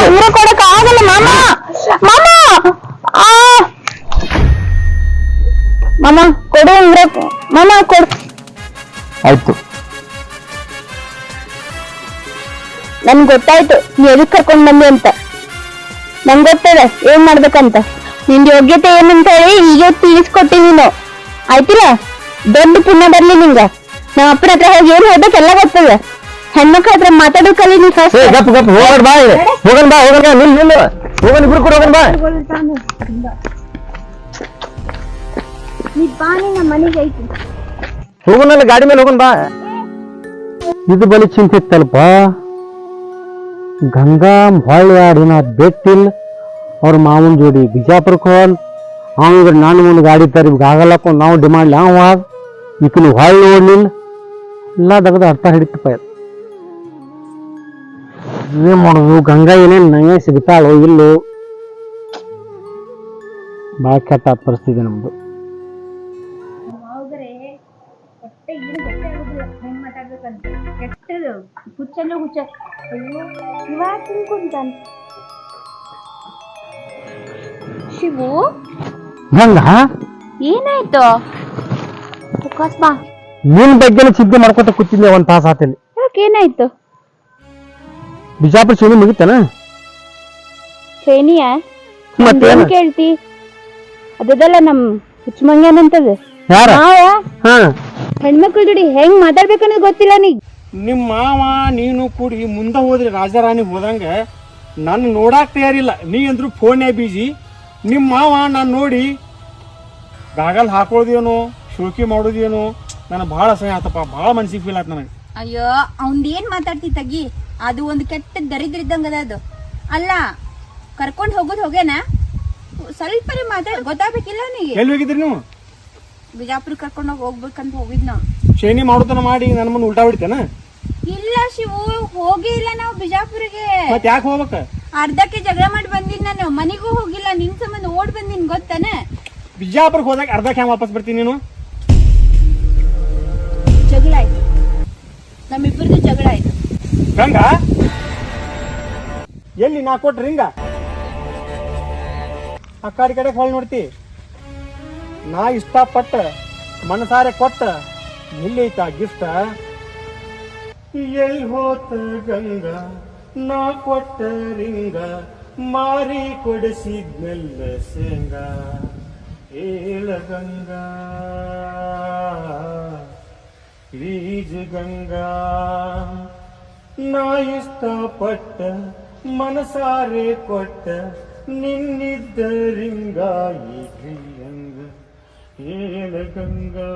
ಉಂಗ್ರ ಕೊಡಕ್ ಆಗಲ್ಲ ಮಾಮ. ಮಾಮ! ಆ! ಮಾಮ ಕೊಡು ಅಂದ್ರ ಮಾಮ ಕೊಡು. ಆಯ್ತು. ನನ್ ಗೊತ್ತಾಯ್ತು ನೀ ಎದಕ್ ಕರ್ಕೊಂಡ್ ಬಂದಿ ಅಂತ. ನಂಗ್ ಗೊತ್ತದ ಏನ್ ಮಾಡ್ಬೇಕಂತ. ನಿನ್ ಯೋಗ್ಯತೆ ಏನಂತ ಹೇಳಿ ಈಗ ತಿಳಿಸ್ಕೊಟ್ಟಿ ನೀನು. ಆಯ್ತಿಲ್ಲ? ದೊಡ್ಡ ಪುಣ್ಯ ಬರ್ಲಿ ನಿಂಗ. ನಮ್ಮ ಅಪ್ಪನ ಹತ್ರ ಹೋಗಿ ಏನ್ ಹೇಳ್ಬೇಕು ಎಲ್ಲ ಗೊತ್ತದ. ಹೆಣ್ಮಕ್ಳ ಹತ್ರ ಮಾತಾಡೋ ಕಲಿ ನೀ ಫಸ್ಟ್ ಗಪ್ ಗಪ್ ಹೋಗೋಣ ಬಾ ಹೋಗೋಣ ಬಾ ಹೋಗೋಣ ಬಾ ನಿಲ್ ನಿಲ್. ಹೋಗೋಣ ಇಬ್ರು ಕೂಡ ಹೋಗೋಣ ಬಾ. ನೀ ಬಾ ನಮ್ಮ ಮನೆಗೆ ಐತಿ. ಹೋಗೋಣಲ್ಲ ಗಾಡಿ ಮೇಲೆ ಹೋಗೋಣ ಬಾ. ಇದು ಬಲಿ ಚಿಂತೆ ಇತ್ತಲ್ಪ? ಗಂಗಾ ಹೊಳ್ಳಿ ಆಡಿನ ಬೆಟ್ಟಿಲ್ ಅವ್ರ ಮಾವನ ಜೋಡಿ ಬಿಜಾಪುರಕ್ಕೆ ಹೋಲ್ ಅವಂಗ ನಾನು ಒಂದು ಗಾಡಿ ತರಿ ಆಗಲ್ಲಕ್ಕ, ನಾವು ಡಿಮಾಂಡ್ ಅವ ಈಕಿನ ಹೊಳ್ಳಿ ಓಡ್ಲಿಲ್ಲ ಎಲ್ಲ ತೆಗೆದು ಅರ್ಥ ಹಿಡಿತಪ್ಪ ಇದು ಏನ್ ಮಾಡೋದು? ಗಂಗಾ ಏನೇನು ನಂಗೆ ಸಿಗ್ತಾಳೋ ಇಲ್ಲೋ? ಭಾಳ ಕೆಟ್ಟ ಪರಿಸ್ಥಿತಿ ನಮ್ದು ಕೆಟ್ಟದು. ಹುಚ್ಚನ್ನು ಹುಚ್ಚ. ಅಯ್ಯೋ ಇವಾಗ ತಿನ್ಕೊಂತಾನ ಶಿವು? ಹಂಗ ಏನಾಯ್ತು? ಸುಖಾಸ್ ಬಾ. ನಿನ್ ಬಗ್ಗೆನೇ ಚಿಂತೆ ಮಾಡ್ಕೊತ ಕೂತಿದ್ದೆ ಒಂದ್ ತಾಸ ಆತಲ್ಲಿ ಯಾಕೆ ಏನಾಯ್ತು? ಬಿಜಾಪುರ ಶಿವನಿ ಮುಗಿತಾನ? ಶೇನಿಯ ಮತ್ತೇನು? ಕೇಳ್ತಿ? ಅದದಲ್ಲ ನಮ್ ಹುಚ್ಚಮಂಗ್ಯಾನಂತದ ಯಾರ? ಮಾವ? ಹಾ. ಹೆಣ್ಮಕ್ಳ ಜೋಡಿ ಹೆಂಗ್ ಮಾತಾಡ್ಬೇಕನ್ನೋದು ಗೊತ್ತಿಲ್ಲ ನೀ ನಿಮ್ ಮಾವ ನೀನು ಕೂಡಿ ಮುಂದೆ ಹೋದ್ರಿ ರಾಜಾರಾಣಿ ಹೋದಂಗ ನನ್ನ ನೋಡಾಕ್ ತಯಾರಿಲ್ಲ. ನೀ ಅಂದ್ರು ಫೋನೇ ಬೀಜಿ. ನಿಮ್ ಮಾವ ನಾನ್ ನೋಡಿ ಗಾಗಲ್ ಹಾಕೋದೇನೋ ಶೋಕಿ ಮಾಡೋದೇನೋ ನನಗೆ ಭಾಳ ಅಸಹ್ಯ ಆತಪ್ಪ ಭಾಳ ಮನ್ಸಿಗೆ ಫೀಲ್ ಆಯ್ತು ನನಗೆ. ಅಯ್ಯೋ ಅವ್ನ್ ಏನ್ ಮಾತಾಡ್ತಿ ತಗಿ? ಅದು ಒಂದು ಕೆಟ್ಟ ದರಿದ್ರ ಇದ್ದಂಗದ ಅದು ಅಲ್ಲ ಕರ್ಕೊಂಡ್ ಹೋಗೋದ್ ಹೋಗೇನಾ? ಸ್ವಲ್ಪ ಮಾತಾಡ್ ಗೊತ್ತಾಗ್ಬೇಕಿಲ್ಲ ನೀ ಎಲ್ಲಿ ಹೋಗಿದ್ರಿ ನೀವು? ಬಿಜಾಪುರ ಕರ್ಕೊಂಡೋಗಿ ಹೋಗ್ಬೇಕಂತ ಹೋಗಿದ್ ನಾವ್ ಶೇನಿ ಮಾಡೋದನ್ನ ಮಾಡಿ ನನ್ನ ಮುಂದೆ ಉಲ್ಟಾ ಬಿಡ್ತೇನ ಇಲ್ಲ ಶಿವು ಹೋಗಿ ಇಲ್ಲ ನಾವು ಬಿಜಾಪುರಿಗೆ. ಮತ್ ಯಾಕೆ ಹೋಗ್ಬೇಕ? ಅರ್ಧಕ್ಕೆ ಜಗಳ ಮಾಡಿ ಬಂದಿನ್ ನಾನು ಮನೆಗೂ ಹೋಗಿಲ್ಲ ನಿನ್ ಸಂಬಂಧ ಓಡ್ ಬಂದಿನ್ ಗೊತ್ತಾನೆ? ಬಿಜಾಪುರಕ್ಕೆ ಹೋದಾಗ ಅರ್ಧಕ್ಕೆ ಹೆಂಗ್ ವಾಪಸ್ ಬರ್ತೀನಿ ನೀನು? ಜಗಳ ಆಯ್ತು. ನಮ್ಮಿಬ್ಬರದು ಜಗಳ ಆಯ್ತು. ಗಂಗಾ? ಎಲ್ಲಿ ನಾ ಕೊಟ್ರಿ ಹಿಂಗ ಅಕ್ಕಾಡಿ ಕಡೆ ಫಾಲ್ ಹೊಳ್ ನೋಡ್ತಿ. ನಾ ಇಷ್ಟಪಟ್ಟ, ಮನಸಾರೆ ಕೊಟ್ಟ, ನಿಲ್ಲೈತ ಗಿಫ್ಟ ಎಲ್ಲಿ ಹೋತ ಗಂಗ, ನಾ ಕೊಟ್ಟ ರಿಂಗ, ಮಾರಿ ಕೊಡಿಸಿದ್ನೆಲ್ಲ ಶೇಂಗಾ. ಏಳ ಗಂಗಾ ಪ್ಲೀಸ್ ಗಂಗಾ. ನಾ ಇಷ್ಟಪಟ್ಟ, ಮನಸಾರೆ ಕೊಟ್ಟ, ನಿನ್ನಿದ್ದ ರಿಂಗ ಹೇಳ ಗಂಗಾ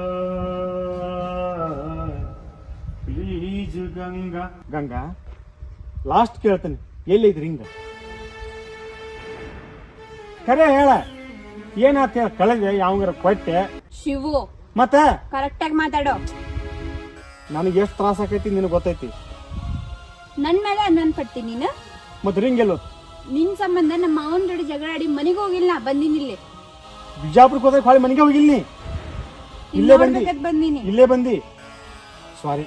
ಪ್ಲೀಸ್ ಗಂಗಾ. ಗಂಗಾ ಲಾಸ್ಟ್ ಕೇಳ್ತೇನೆ. ಎಲ್ಲಿದ್ರಿ ಹಿಂಗ? ಕರೆ ಹೇಳ. ಏನಾತ ಹೇಳ? ಕಳೆದೆ ಯಾವಂಗಾರ ಕೊಟ್ಟೆ? ಶಿವು ಮತ್ತ? ಕರೆಕ್ಟ್ ಆಗಿ ಮಾತಾಡೋ. ನನಗೆ ಎಷ್ಟು ತ್ರಾಸ ಆಕೈತಿ ನಿನಗೆ ಗೊತ್ತೈತಿ? ನನ್ ಮೇಲೆ ನನ್ ಪಡ್ತೀನಿ ನೀನು? ಮತ್ತೆ ರಿಂಗ್ ಎಲ್ಲೋ ನಿನ್ ಸಂಬಂಧ ನಮ್ಮ ಮಾವನ್ ಜೊತೆ ಜಗಳಾಡಿ ಮನೆಗೆ ಹೋಗಿಲ್ಲ ಬಂದಿನಿ ಇಲ್ಲಿ. ಬಿಜಾಪುರಕ್ಕೆ ಹೋದಾಗ ಭಾಳ ಮನೆಗೆ ಹೋಗಿಲ್ಲ ನೀ ಇಲ್ಲೇ ಬಂದಿ. ನೋಡ್ಬೇಕಂತ ಇಲ್ಲೇ ಬಂದಿ. ಸಾರಿ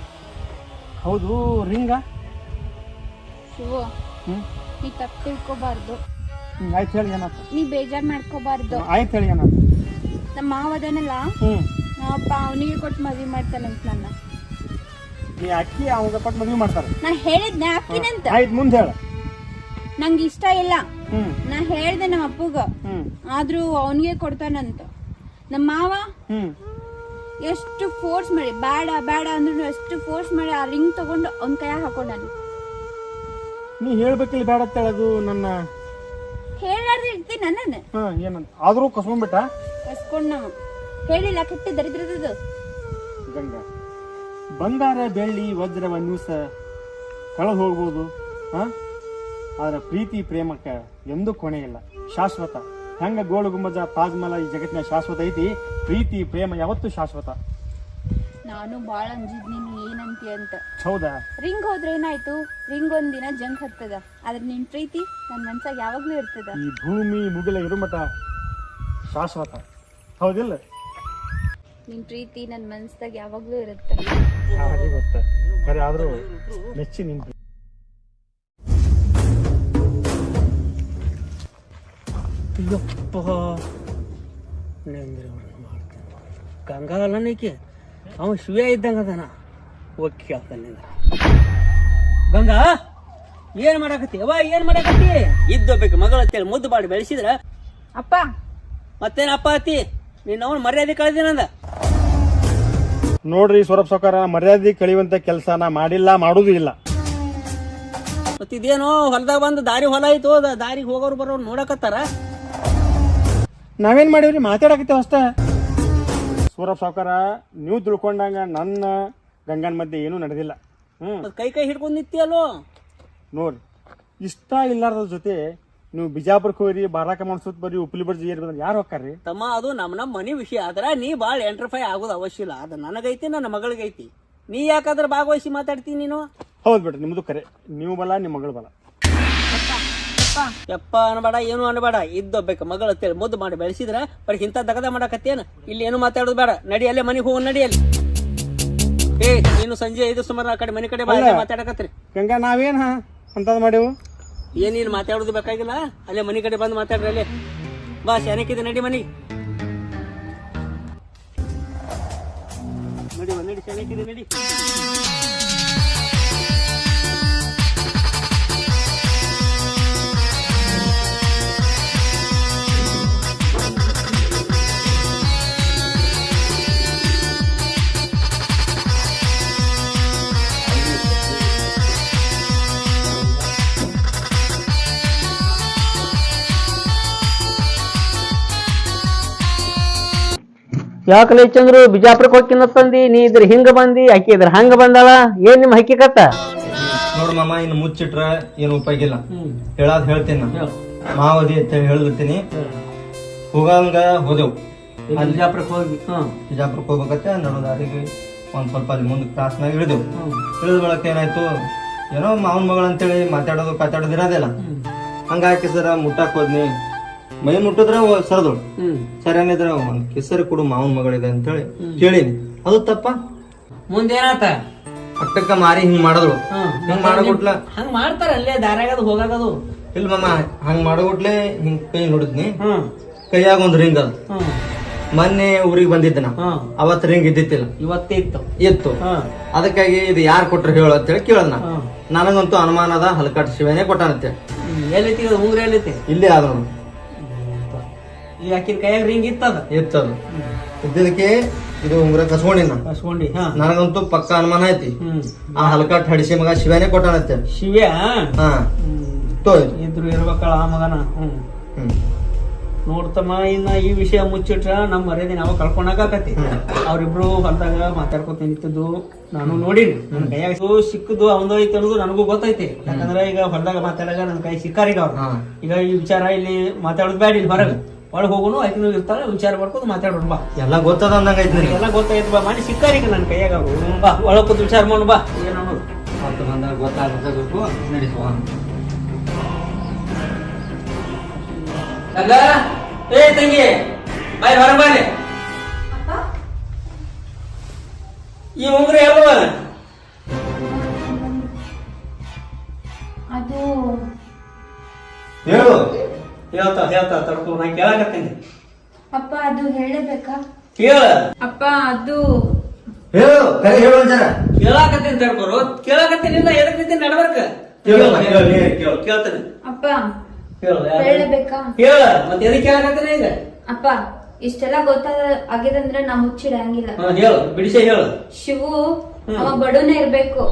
ಹೌದು ರಿಂಗ? ಶಿವು ಹ್ಮ್? ನೀ ತಪ್ಪು ತಿಳ್ಕೊಬಾರ್ದು. ಹ್ಮ್, ಆಯ್ತು ಹೇಳಿ ಏನಾಯ್ತು? ನೀ ಬೇಜಾರ್ ಮಾಡ್ಕೋಬಾರ್ದು. ಆಯ್ತು ಹೇಳಿ ಏನಾಯ್ತು? ನಮ್ಮ ಮಾವ ಅದನ್ನಲ್ಲ ಹ್ಮ್. ಅಪ್ಪ ಅವನಿಗೆ ಕೊಟ್ಟು ಮದ್ವೆ ಮಾಡ್ತಾನಂತ ನನ್ನ. ನೀ ಅಕ್ಕಿ ಅವಾಗ ಕೊಟ್ಟು ಮದುವೆ ಮಾಡ್ತಾರೆ. ನಾ ಹೇಳಿದ್ನ ಅಕ್ಕಿನಂತ. ಆಯ್ತು ಮುಂದೆ ಹೇಳ. ನಂಗೆ ಇಷ್ಟ ಇಲ್ಲ. ನಾ ಹೇಳ್ದೆ ನಮ್ಮ ಅಪ್ಪಗ. ಆದ್ರೂ ಅವನಿಗೆ ಕೊಡ್ತಾನಂತ. ನಮ್ಮ ಮಾವ ಎಷ್ಟು ಫೋರ್ಸ್ ಮಾಡಿ ಬೇಡ ಬೇಡ ಅಂದ್ರೂ ಎಷ್ಟು ಫೋರ್ಸ್ ಮಾಡಿ ಆ ರಿಂಗ್ ತಗೊಂಡು ಅವ್ನ ಕೈಯಾಗ ಹಾಕೊಂಡಾನು. ನೀ ಹೇಳ್ಬೇಕಿಲ್ಲ ಬೇಡ ಅಂತ ಹೇಳೋದು ನನ್ನ ಹೇಳಾರ್ದು ಇರ್ತೀನಿ ನನ್ನ ಹಾ ಏನಂತ? ಆದ್ರೂ ಕಸ್ಕೊಂಡ್ಬಿಟ್ಟ ಕಸ್ಕೊಂಡ್ ನಾವು ಹೇಳಿಲ್ಲ ಕೆಟ್ಟ ದರಿದ್ರದ್ದು. ಗಂಗಾ ಬಂಗಾರ ಬೆಳ್ಳಿ ವಜ್ರ ಸಹ ಕಳೆದು ಹೋಗ್ಬೋದು. ಹಾ? ಆದ್ರೆ ಪ್ರೀತಿ ಪ್ರೇಮಕ್ಕೆ ಎಂದೂ ಕೊನೆ ಇಲ್ಲ. ಶಾಶ್ವತ. ಹೆಂಗ ಗೋಳು ಗುಂಬಜ ತಾಜ್ಮಹಲ್ ಈ ಜಗತ್ತಿನ ಶಾಶ್ವತ ಐತಿ? ಪ್ರೀತಿ ಪ್ರೇಮ ಯಾವತ್ತು ಶಾಶ್ವತ. ನಾನು ಬಾಳ ಅಂಜಿದ್ ನೀನು ಏನಂತಿ ಅಂತ. ಹೌದಾ? ರಿಂಗ್ ಹೋದ್ರೆ ಏನಾಯ್ತು? ರಿಂಗ್ ಒಂದಿನ ದಿನ ಜಂಕ್ ಹತ್ತದ. ಆದ್ರೆ ನಿನ್ ಪ್ರೀತಿ ನನ್ ಮನ್ಸಾಗ ಯಾವಾಗ್ಲೂ ಇರ್ತದ. ಈ ಭೂಮಿ ಮುಗಿಲ ಇರುಮಠ ಶಾಶ್ವತ. ಹೌದಿಲ್ಲ? ನಿನ್ ಪ್ರೀತಿ ನನ್ ಮನ್ಸ್ದಾಗ ಯಾವಾಗ್ಲೂ ಇರುತ್ತೆ. ಖರೆ ಆದ್ರೂ ಮೆಚ್ಚಿ ನಿನ್ ಯಪ್ಪ. ಗಂಗಾ ಅಲ್ಲನಕ್ಕೆ ಅವ ಶಿವ ಇದ್ದಂಗ ಅದನ. ಹೋಗಿ ಕೇಳ್ತಾನೆ ಗಂಗಾ ಏನು ಮಾಡಾಕತ್ತಿ? ಅವ ಏನು ಮಾಡಾಕತ್ತಿ? ಇದ್ದೋಬೇಕು ಮಗಳ ಅಂತೇಳಿ ಮುದ್ದು ಮಾಡಿ ಬೆಳೆಸಿದ್ರ? ಅಪ್ಪ. ಮತ್ತೇನ್ ಅಪ್ಪ ಅತ್ತಿ? ನೀನ್ ಅವನ್ ಮರ್ಯಾದೆ ಕಳೆದಿನಂದ ನೋಡ್ರಿ ಸೌರಭ್ ಸಾವ್ಕಾರ ಮರ್ಯಾದೆ ಕಳಿಯುವಂತ ನಾ ಮಾಡಿಲ್ಲ ಮಾಡುದು ಇಲ್ಲ. ಮತ್ತಿದೇನೋ ಹೊಲದಾಗ ಬಂದು ದಾರಿ ಹೊಲ ಆಯ್ತು ಅದ ದಾರಿಗೆ ಹೋಗೋರು ಬರೋರು ನೋಡಕತ್ತಾರ? ನಾವೇನ್ ಮಾಡೀವ್ರಿ? ಮಾತಾಡಕತ್ತೇವ ಅಷ್ಟ. ಸೂರಪ್ ಸಾವ್ಕಾರ ನೀವು ತಿಳ್ಕೊಂಡಂಗ ನನ್ನ ಗಂಗನ ಮಧ್ಯೆ ಏನೂ ನಡೆದಿಲ್ಲ. ಹ್ಮ್. ಮತ್ ಕೈ ಕೈ ಹಿಡ್ಕೊಂಡ್ ನಿಂತಿಯಲ್ಲೋ? ನೋಡ್ರಿ ಇಷ್ಟ ಇಲ್ಲಾರ್ದ್ರ ಜೊತೆ ನೀವು ಬಿಜಾಪುರಕ್ಕೆ ಹೋಗ್ರಿ ಬಾರಾಕ ಮಾಡ್ಸೋದ್ ಬರ್ರಿ ಉಪ್ಲಿ ಬರ್ಜಿ ಏರಿ ಬಂದ್ರೆ ಯಾರು ಹೋಗ್ತಾರ್ರಿ ತಮ್ಮ ಅದು ನಮ್ಮ ನಮ್ಮ ಮನಿ ವಿಷಯ. ಆದ್ರ ನೀ ಬಾಳ ಎಂಟ್ರಿಫೈ ಆಗೋದು ಅವಶ್ಯ ಇಲ್ಲ. ಅದ್ ನನಗೈತಿ ನನ್ನ ಮಗಳಿಗೈತಿ. ನೀ ಯಾಕಾದ್ರ ಭಾಗವಹಿಸಿ ಮಾತಾಡ್ತೀನಿ ನೀನು? ಹೌದ್ ಬಿಡ್ರಿ ನಿಮ್ದು ಕರೆ. ನೀವು ಬಲ ನಿಮ್ಮ ಮಗಳು ಬಲ. ಯಪ್ಪ. ಅನ್ಬೇಡ ಏನು ಅನ್ಬೇಡ. ಇದ್ದೊಬ್ಬೇಕು ಮಗಳ ಅಂತೇಳಿ ಮುದ್ದು ಮಾಡಿ ಬೆಳೆಸಿದ್ರ ಬರೀ ಇಂಥ ದಗದ ಮಾಡಕತ್ತೇನು? ಇಲ್ಲಿ ಏನು ಮಾತಾಡೋದು ಬೇಡ. ನಡಿ ಅಲ್ಲೇ ಮನೆಗೆ ಹೋಗಿ ನಡಿ ಅಲ್ಲಿ ಏ ನೀನು ಸಂಜೆ ಐದು ಸುಮಾರು ಆ ಕಡೆ ಮನೆ ಕಡೆ ಬಾಯ್ ಮಾತಾಡಕತ್ರಿ ಗಂಗಾ ನಾವೇನ್ ಹಾ? ಅಂತದ್ ಮಾಡೇವು? ಮಾತಾಡೋದು ಬೇಕಾಗಿಲ್ಲ? ಅಲ್ಲೇ ಮನೆ ಕಡೆ ಬಂದು ಮಾತಾಡ್ರಿ ಅಲ್ಲೇ. ಬಾ ಶಾನಕ್ಕಿದೆ ನಡಿ ಮನಿ ನಡಿ ಬಾ, ನಡಿ ಶಾನಕ್ಕಿದೆ ನಡಿ. ಯಾಕಲೆ ಚಂದ್ರು ಬಿಜಾಪುರಕ್ಕೆ ಹೋಗಿನ ತಂದಿ ನೀ ಇದ್ರ ಹಿಂಗ ಬಂದಿ ಆಕಿ ಇದ್ರ ಹಂಗ ಬಂದಾಳ? ಏನ್ ನಿಮ್ ಹಕ್ಕಿಕತ್ತ? ನೋಡು ಮಾಮ ಇನ್ನು ಮುಚ್ಚಿಟ್ರ ಏನು ಉಪಯೋಗಿಲ್ಲ ಹೇಳಾದ್ ಹೇಳ್ತೀನಿ ಮಾವದಿ ಅಂತ ಹೇಳಿ ಹೇಳಿರ್ತೀನಿ ಹೋಗಂಗ ಹೋದೆವು. ಬಿಜಾಪುರಕ್ಕೆ ಹೋಗಿ ಬಿಜಾಪುರಕ್ಕೆ ಹೋಗ್ಬೇಕತ್ತೆ. ನಡೋದಾರಿಗೆ ಒಂದ್ ಸ್ವಲ್ಪ ಅಲ್ಲಿ ಮುಂದೆ ಕ್ರಾಸ್ನಾಗ ಇಳಿದೆವು. ಇಳಿದ ಬಳಕ ಏನಾಯ್ತು? ಏನೋ ಮಾವನ್ ಮಗಳಂತೇಳಿ ಮಾತಾಡೋದು ಕಾತಾಡೋದು ಇರೋದಿಲ್ಲ ಹಂಗಾಕಿ ಸರ ಮುಟ್ಟಕ್ ಹೋದ್ನಿ. ಮೈ ಮುಟ್ಟಿದ್ರೆ ಸರದಳು ಹ್ಮ್. ಸರ್ ಏನಿದ್ರ ಒಂದ್ ಕಿಸರಿ ಕೊಡು ಮಾವನ್ ಮಗಳಿದೆ ಅಂತೇಳಿ ಕೇಳಿನಿ ಅದು ತಪ್ಪ. ಮುಂದೇನಾತ ಅಟ್ಟಕ್ಕ ಮಾರಿ ಹಿಂಗ್ ಮಾಡಿದ್ರು ಹಿಂಗ್ ಮಾಡಬಿಟ್ಲ ಹಂಗ್ ಮಾಡ್ತಾರ ಅಲ್ಲೇ ದಾರ್ಯಾಗದು ಹೋಗಾಗದು. ಇಲ್ಲ ಮಮ್ಮ ಹಂಗ್ ಮಾಡಬಿಟ್ಲೆ ಹಿಂಗ್ ಕೈ ನೋಡಿದ್ನಿ. ಕೈಯಾಗ ಒಂದ್ ರಿಂಗ್ ಅದ. ಮೊನ್ನೆ ಊರಿಗೆ ಬಂದಿದ್ದೆ ನಾ ಅವತ್ ರಿಂಗ್ ಇದ್ದಿತ್ತಿಲ್ಲ. ಇವತ್ತೇ ಇತ್ತು. ಇತ್ತು ಅದಕ್ಕಾಗಿ ಇದು ಯಾರು ಕೊಟ್ರು ಹೇಳು ಅಂತೇಳಿ ಕೇಳದ್ ನಾ ನನಗಂತೂ ಅನುಮಾನದ ಹಲಕಟ್ ಶಿವನೇ ಕೊಟ್ಟಾನಂತೆ. ಎಲ್ಲೈತಿ ಉಂಗ್ರ ಎಲ್ಲೈತಿ ಇಲ್ಲೇ ಆದವನು ಈ ಆಕಿನ ಕೈಯಾಗ ರಿಂಗ್ ಇತ್ತದ? ಇತ್ತದು. ಇದ್ದದಕ್ಕೆ ಇದು ಉಂಗುರ ಕಸ್ಕೊಂಡಿ ಹಾ. ನನಗಂತೂ ಪಕ್ಕ ಅನುಮಾನ ಐತಿ. ಆ ಹಲಕಟ್ ಹಡಿಸಿ ಮಗ ಶಿವನೇ ಕೊಟ್ಟಾನತ್ತೆ ಶಿವ್ಯ? ಹಾ. ತೋ ಇದ್ರು ಇರ್ಬೇಕಲ್ಲ ಆ ಮಗನ? ಹ್ಮ್. ನೋಡ್ತಮ್ಮ ಇನ್ನ ಈ ವಿಷಯ ಮುಚ್ಚಿಟ್ರ ನಮ್ಮ ಮರ್ಯಾದೆ ನಾವು ಕಳ್ಕೊಂಡಾಗತಿ ಅವ್ರಿಬ್ರು ಹೊಲ್ದಾಗ ಮಾತಾಡ್ಕೊತ ನಿಂತಿದ್ದು ನಾನು ನೋಡಿನಿ. ನನ್ನ ಕೈಯಾಗ ಸಿಕ್ಕದು ಅವಂದು ಐತೆ ಅನ್ನೋದು ನನಗೂ ಗೊತ್ತೈತಿ. ಯಾಕಂದ್ರೆ ಈಗ ಹೊಲ್ದಾಗ ಮಾತಾಡಾಗ ನನ್ನ ಕೈ ಸಿಕ್ಕಾರೀಗ ಅವ್ರು. ಈಗ ಈ ವಿಚಾರ ಇಲ್ಲಿ ಮಾತಾಡೋದು ಬೇಡ ಇಲ್ಲಿ ಹೊರಗೆ. ಒಳಗೆ ಹೋಗೋನು ಐದು ಇರ್ತಾಳೆ ವಿಚಾರ ಮಾಡ್ಕೊಂಡು ಮಾತಾಡೋಣ ಬಾ. ಎಲ್ಲ ಗೊತ್ತದ ಅಂದಂಗ ಐತಿ ನಿನಗೆ ಎಲ್ಲ ಗೊತ್ತಾಯ್ತು ಬಾ. ಮಾಡಿ ಸಿಕ್ಕಾರೀಗ ನನ್ನ ಕೈಯಾಗ. ಬಾ ಒಳಗೆ ಕೂತು ವಿಚಾರ ಮಾಡು ಬಾ. ಏನೋ ಅಂತ ಮತ್ತೆ ಬಂದಾಗ ಗೊತ್ತಾಗಬೇಕು ನಡೆಸುವ ಏ ತಂಗಿ. ಬಾಯ್ ಹೊರ ಬಾರಿ ಈ ಉಂಗ್ರ ಯಾವ ಅದು ಹೇಳು. ಹೇಳ್ತಾ ಹೇಳ್ತಾ ತಡ್ಕೊ ನಾ ಕೇಳಕತ್ತೀನಿ. ಅಪ್ಪ ಅದು ಹೇಳಬೇಕಾ? ಕೇಳ. ಅಪ್ಪ ಅದು ಹೇಳು ಕರೆ ಹೇಳು ಜರ ಕೇಳಾಕತ್ತೀನಿ ತಡ್ಕೊರು. ಕೇಳಾಕತ್ತೀನಿ ಇಲ್ಲ ಎದಕ್ ನಿಂತೀನಿ ನಡ್ಬರ್ಕ ಕೇಳು, ಕೇಳು, ನೀ ಕೇಳು. ಕೇಳ್ತೇನೆ. ಅಪ್ಪ ಹೇಳು ಹೇಳಬೇಕಾ? ಹೇಳ ಮತ್ತೆ ಎದಕ್ ಕೇಳಾಕತ್ತೀನಿ ಈಗ? ಅಪ್ಪ ಇಷ್ಟೆಲ್ಲ ಗೊತ್ತಾದ ಆಗಿದಂದ್ರೆ ನಾ ಮುಚ್ಚಿಡಂಗಿಲ್ಲ ಹಾ, ಹೇಳು ಬಿಡಿಸಿ ಹೇಳು. ಶಿವು ಅವ ಬಡೂನೇ ಇರ್ಬೇಕು.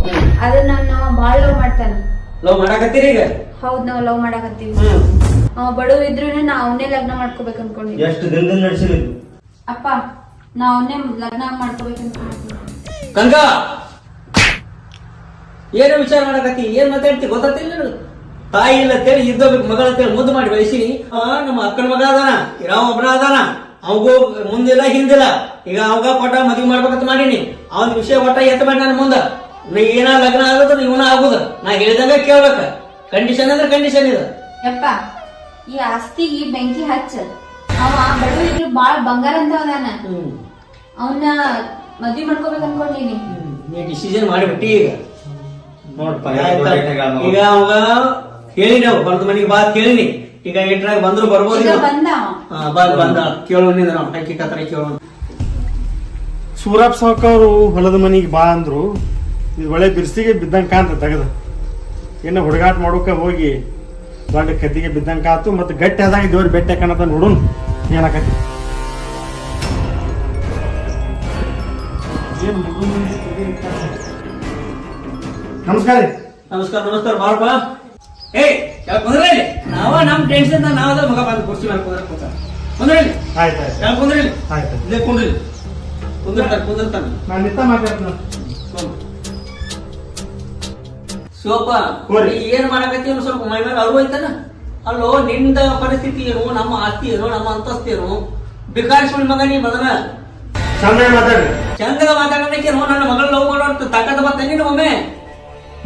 ಅದನ್ನ ನಾವ ಬಾಳ್ ಲವ್ ಮಾಡ್ತಾನೆ. ಲವ್ ಮಾಡಾಕತ್ತೀರಿ ಈಗ? ಹೌದ್ ನಾವ್ ಲವ್ ಮಾಡಾಕತ್ತೀವಿ. ಬಡವ ಇದ್ರು ನಾ ಅವನೇ ಲಗ್ನ ಮಾಡ್ಕೋಬೇಕು ಅನ್ಕೊಂಡಿದ್ದೆ. ಎಷ್ಟು ದಿನದಿಂದ ಅಪ್ಪ ನಾ ಅವನೇ ಲಗ್ನ ಮಾಡ್ಕೋಬೇಕು ಅನ್ಕೊಂಡಿದ್ವಿ ಗಂಗಾ ಏನು ವಿಚಾರ ಮಾಡಕತ್ತಿ? ಏನ್ ಮಾತಾಡ್ತಿ? ಗೊತ್ತಿಲ್ಲ ನಿನಗೆ? ತಾಯಿ ಇಲ್ಲ ಅಂತೇಳಿ ಇದ್ದೋಗ್ಬೇಕು ಮಗಳ ಅಂತೇಳಿ ಮುದ್ದು ಮಾಡಿ ಬೆಳೆಸಿ ಅವ ನಮ್ಮ ಅಕ್ಕನ ಮಗ ಅದಾನ ಇರಾವ ಒಬ್ಬನ ಅದಾನ ಅವಗೂ ಮುಂದಿಲ್ಲ ಹಿಂದಿಲ್ಲ. ಈಗ ಅವಾಗ ಕೊಟ್ಟ ಮದುವೆ ಮಾಡ್ಬೇಕಂತ ಮಾಡೀನಿ. ಅವನ ವಿಷಯ ಒಟ್ಟ ಎತ್ತ ಮಾಡಿ ನನ್ನ ಮುಂದ. ನೀ ಏನ ಲಗ್ನ ಆಗುದ್ರ ಇವನ ಆಗುದ. ನಾ ಹೇಳ್ದಂಗ ಕೇಳ್ಬೇಕ. ಕಂಡೀಷನ್ ಅಂದ್ರೆ ಕಂಡೀಷನ್ ಇದು. ಯಪ್ಪ ಈ ಆಸ್ತಿಗೆ ಬೆಂಕಿ ಹಚ್ಚ ಅವ ಬಡವ ಇದ್ರು ಬಾಳ ಬಂಗಾರ ಅಂತ ಅದಾನ. ಅವನ್ನ ಮದ್ವಿ ಮಾಡ್ಕೋಬೇಕು ಅನ್ಕೊಂಡಿನಿ. ನೀ ಡಿಸಿಷನ್ ಮಾಡಿಬಿಟ್ಟಿ ಈಗ. ನೋಡ್ಪ ಈಗ ಅವಾಗ ಹೇಳಿನಿ ಅವ್ ಹೊರದ ಮನೆಗೆ ಬಾ ಕೇಳಿನಿ. ಈಗ ಎಂಟ್ರಾಗ ಬಂದ್ರು ಬರ್ಬೋದು. ಬಂದ ಬಾ ಬಂದ ಕೇಳು ನಿಂದ ನಾವು ಹಕ್ಕಿ ಕತ್ರ ಕೇಳೋಣ ಸೂರಪ್ ಸಾವ್ಕಾರು ಹೊಲದ ಮನೆಗೆ ಬಾ ಅಂದ್ರು. ಇದು ಒಳ್ಳೆ ಬಿರ್ಸಿಗೆ ಬಿದ್ದಂಗೆ ಕಾಣ್ತ ತೆಗದ. ಏನ ಹುಡುಗಾಟ ಮಾಡೋಕೆ ಹೋಗಿ ದೊಡ್ಡ ಕದ್ದಿಗೆ ಬಿದ್ದಂಗೆ ಆತು ಮತ್ತೆ ಗಟ್ಟಿ ಆದಾಗ ದೇವ್ರ ಬೆಟ್ಟ ಕಾಣತ್ತ ನೋಡೋಣ ಏನಾಕತಿ. ನಮಸ್ಕಾರ ರೀ. ನಮಸ್ಕಾರ ನಮಸ್ಕಾರ ಬಾರಪ್ಪ ಏಯ್ ಯಾಕೆ ಕುಂದ್ರಿ ಇಲ್ಲಿ? ನಾವ ನಮ್ ಟೆನ್ಷನ್ ನಾವ ಮಗ ಬಂದು ಕುರ್ಚಿ ಮೇಲೆ ಕುಂದ್ರ ಕೂತ ಕುಂದ್ರಿ ಇಲ್ಲಿ. ಆಯ್ತ್ ಆಯ್ತ್ ಯಾಕೆ ಕುಂದ್ರಿ ಇಲ್ಲಿ? ಆಯ್ತ್. ಇಲ್ಲೇ ಕುಂದ್ರಿ ಇಲ್ಲಿ. ಕುಂದಿರ್ತಾನೆ ಕುಂದಿರ್ತಾನೆ ನಾನ್ ನಿತ್ತ ಮಾತಾಡ್ತೀನಿ ಶಿವಪ್ಪ. ನೀ ಏನ್ ಮಾಡಕತ್ತಿ ಸ್ವಲ್ಪ ಮೈ ಮೇಲೆ ಅರಿವು ಐತನ ಅಲ್ಲೋ ನಿಂದ ಪರಿಸ್ಥಿತಿ ಏನು ನಮ್ಮ ಆಸ್ತಿ ಏನು ನಮ್ಮ ಅಂತಸ್ತು ಏನು? ಬಿಕಾರಿ ಸುಳಿ ಮಗ ನೀ ಮದನ ಚಂದ ಮಾತಾಡಕ್ಕೆ ಚಂದಗ ಮಾತಾಡೋದಕ್ಕೆ ನನ್ನ ಮಗಳ ಲವ್ ಮಾಡೋ ತಾಕತ್ ಬತ್ತ ನೀನು ಒಮ್ಮೆ?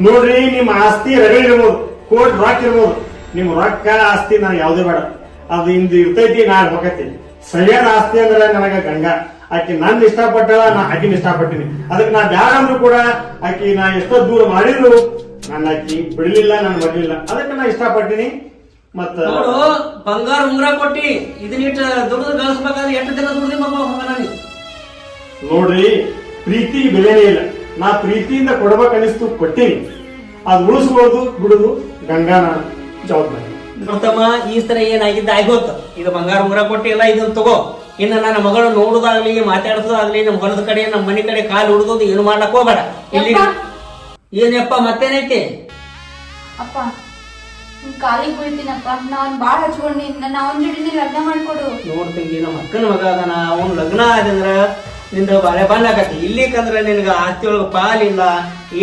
ನೋಡ್ರಿ ನಿಮ್ಮ ಆಸ್ತಿ ರಗಡ್ ಇರ್ಬೋದು ಕೋಟ್ ರೊಕ್ಕ ಇರ್ಬೋದು. ನಿಮ್ ರೊಕ್ಕ ಆಸ್ತಿ ನಾನು ಯಾವ್ದೇ ಬೇಡ. ಅದು ಇಂದು ಇರ್ತೈತಿ ನಾ ಹೋಗತ್ತೀನಿ ಸರಿಯಾದ ಆಸ್ತಿ ಅಂದ್ರೆ ನನಗ ಗಂಗಾ ಆಕಿ ನನ್ ಇಷ್ಟಪಟ್ಟಳ ನಾ ಆಕಿನ ಇಷ್ಟಪಟ್ಟಿನಿ. ಅದಕ್ಕೆ ನಾ ಬ್ಯಾಡ ಅಂದ್ರೂ ಕೂಡ ಆಕಿ ನಾ ಎಷ್ಟೋ ದೂರ ಮಾಡಿದ್ರು ನನ್ನ ಅಕ್ಕಿ ಬಿಡ್ಲಿಲ್ಲ ನಾನು ಬರ್ಲಿಲ್ಲ ಅದಕ್ಕೆ ನಾ ಇಷ್ಟಪಟ್ಟಿನಿ ಮತ್ತ ನೋಡು ಬಂಗಾರ ಉಂಗ್ರ ಕೊಟ್ಟಿ ಇದನ್ನಿಟ್ಟ ದುಡ್ದು ಗಳಿಸ್ಬೇಕಾದ್ರೆ ಎಷ್ಟು ದಿನ ದುಡ್ದಿ ಮಗ ಮಗನ ನೋಡ್ರಿ ಪ್ರೀತಿ ಬೆಲೆನೇ ಇಲ್ಲ. ನಾ ಪ್ರೀತಿಯಿಂದ ಕೊಡ್ಬೇಕನ್ನಿಸ್ತು ಕೊಟ್ಟಿನಿ. ಅದು ಉಳಿಸ್ಬೋದು ಬಿಡುದು ಗಂಗಾನ ಜವಾಬ್ದಾರಿ. ನೋಡ್ತಮ್ಮ ಈ ಸರ ಏನಾಗಿದ್ದ ಆಗೋತ್ ಇದು ಬಂಗಾರ ಉಂಗ್ರ ಕೊಟ್ಟಿ ಎಲ್ಲ ಇದನ್ನ ತಗೋ. ಇನ್ನ ನನ್ನ ಮಗಳು ನೋಡುದಾಗ್ಲಿ ಮಾತಾಡ್ಸೋದಾಗ್ಲಿ ನಮ್ಮ ಹೊಲದ ಕಡೆ ನಮ್ಮ ಮನೆ ಕಡೆ ಕಾಲು ಹುಡುಗೋದು ಏನು ಮಾಡ್ಲಕ್ ಹೋಗ್ಬೇಡ. ಇಲ್ಲಿ. ಏನಪ್ಪ ಮತ್ತೇನೈತಿ? ಅಪ್ಪ ನಿನ್ ಕಾಲಿಗೆ ಬೀಳ್ತೀನಪ್ಪ. ಅವ್ನ್ ಬಾಳ ಹಚ್ಕೊಂಡಿ. ನನ್ನ ಅವನ ಜೋಡಿನೇ ಲಗ್ನ ಮಾಡ್ಕೊಡು. ನೋಡ್ತಂಗಿ ನಮ್ಮ ಅಕ್ಕನ ಮಗ ಅದನ. ಅವನ್ ಲಗ್ನ ಆದಂದ್ರ ನಿಂದ ಬಾಳೆ ಬಾಂಡ್ ಆಗತ್ತೆ. ಇಲ್ಲಿಕಂದ್ರ ನಿನಗ ಆಸ್ತಿ ಒಳಗ ಪಾಲಿಲ್ಲ.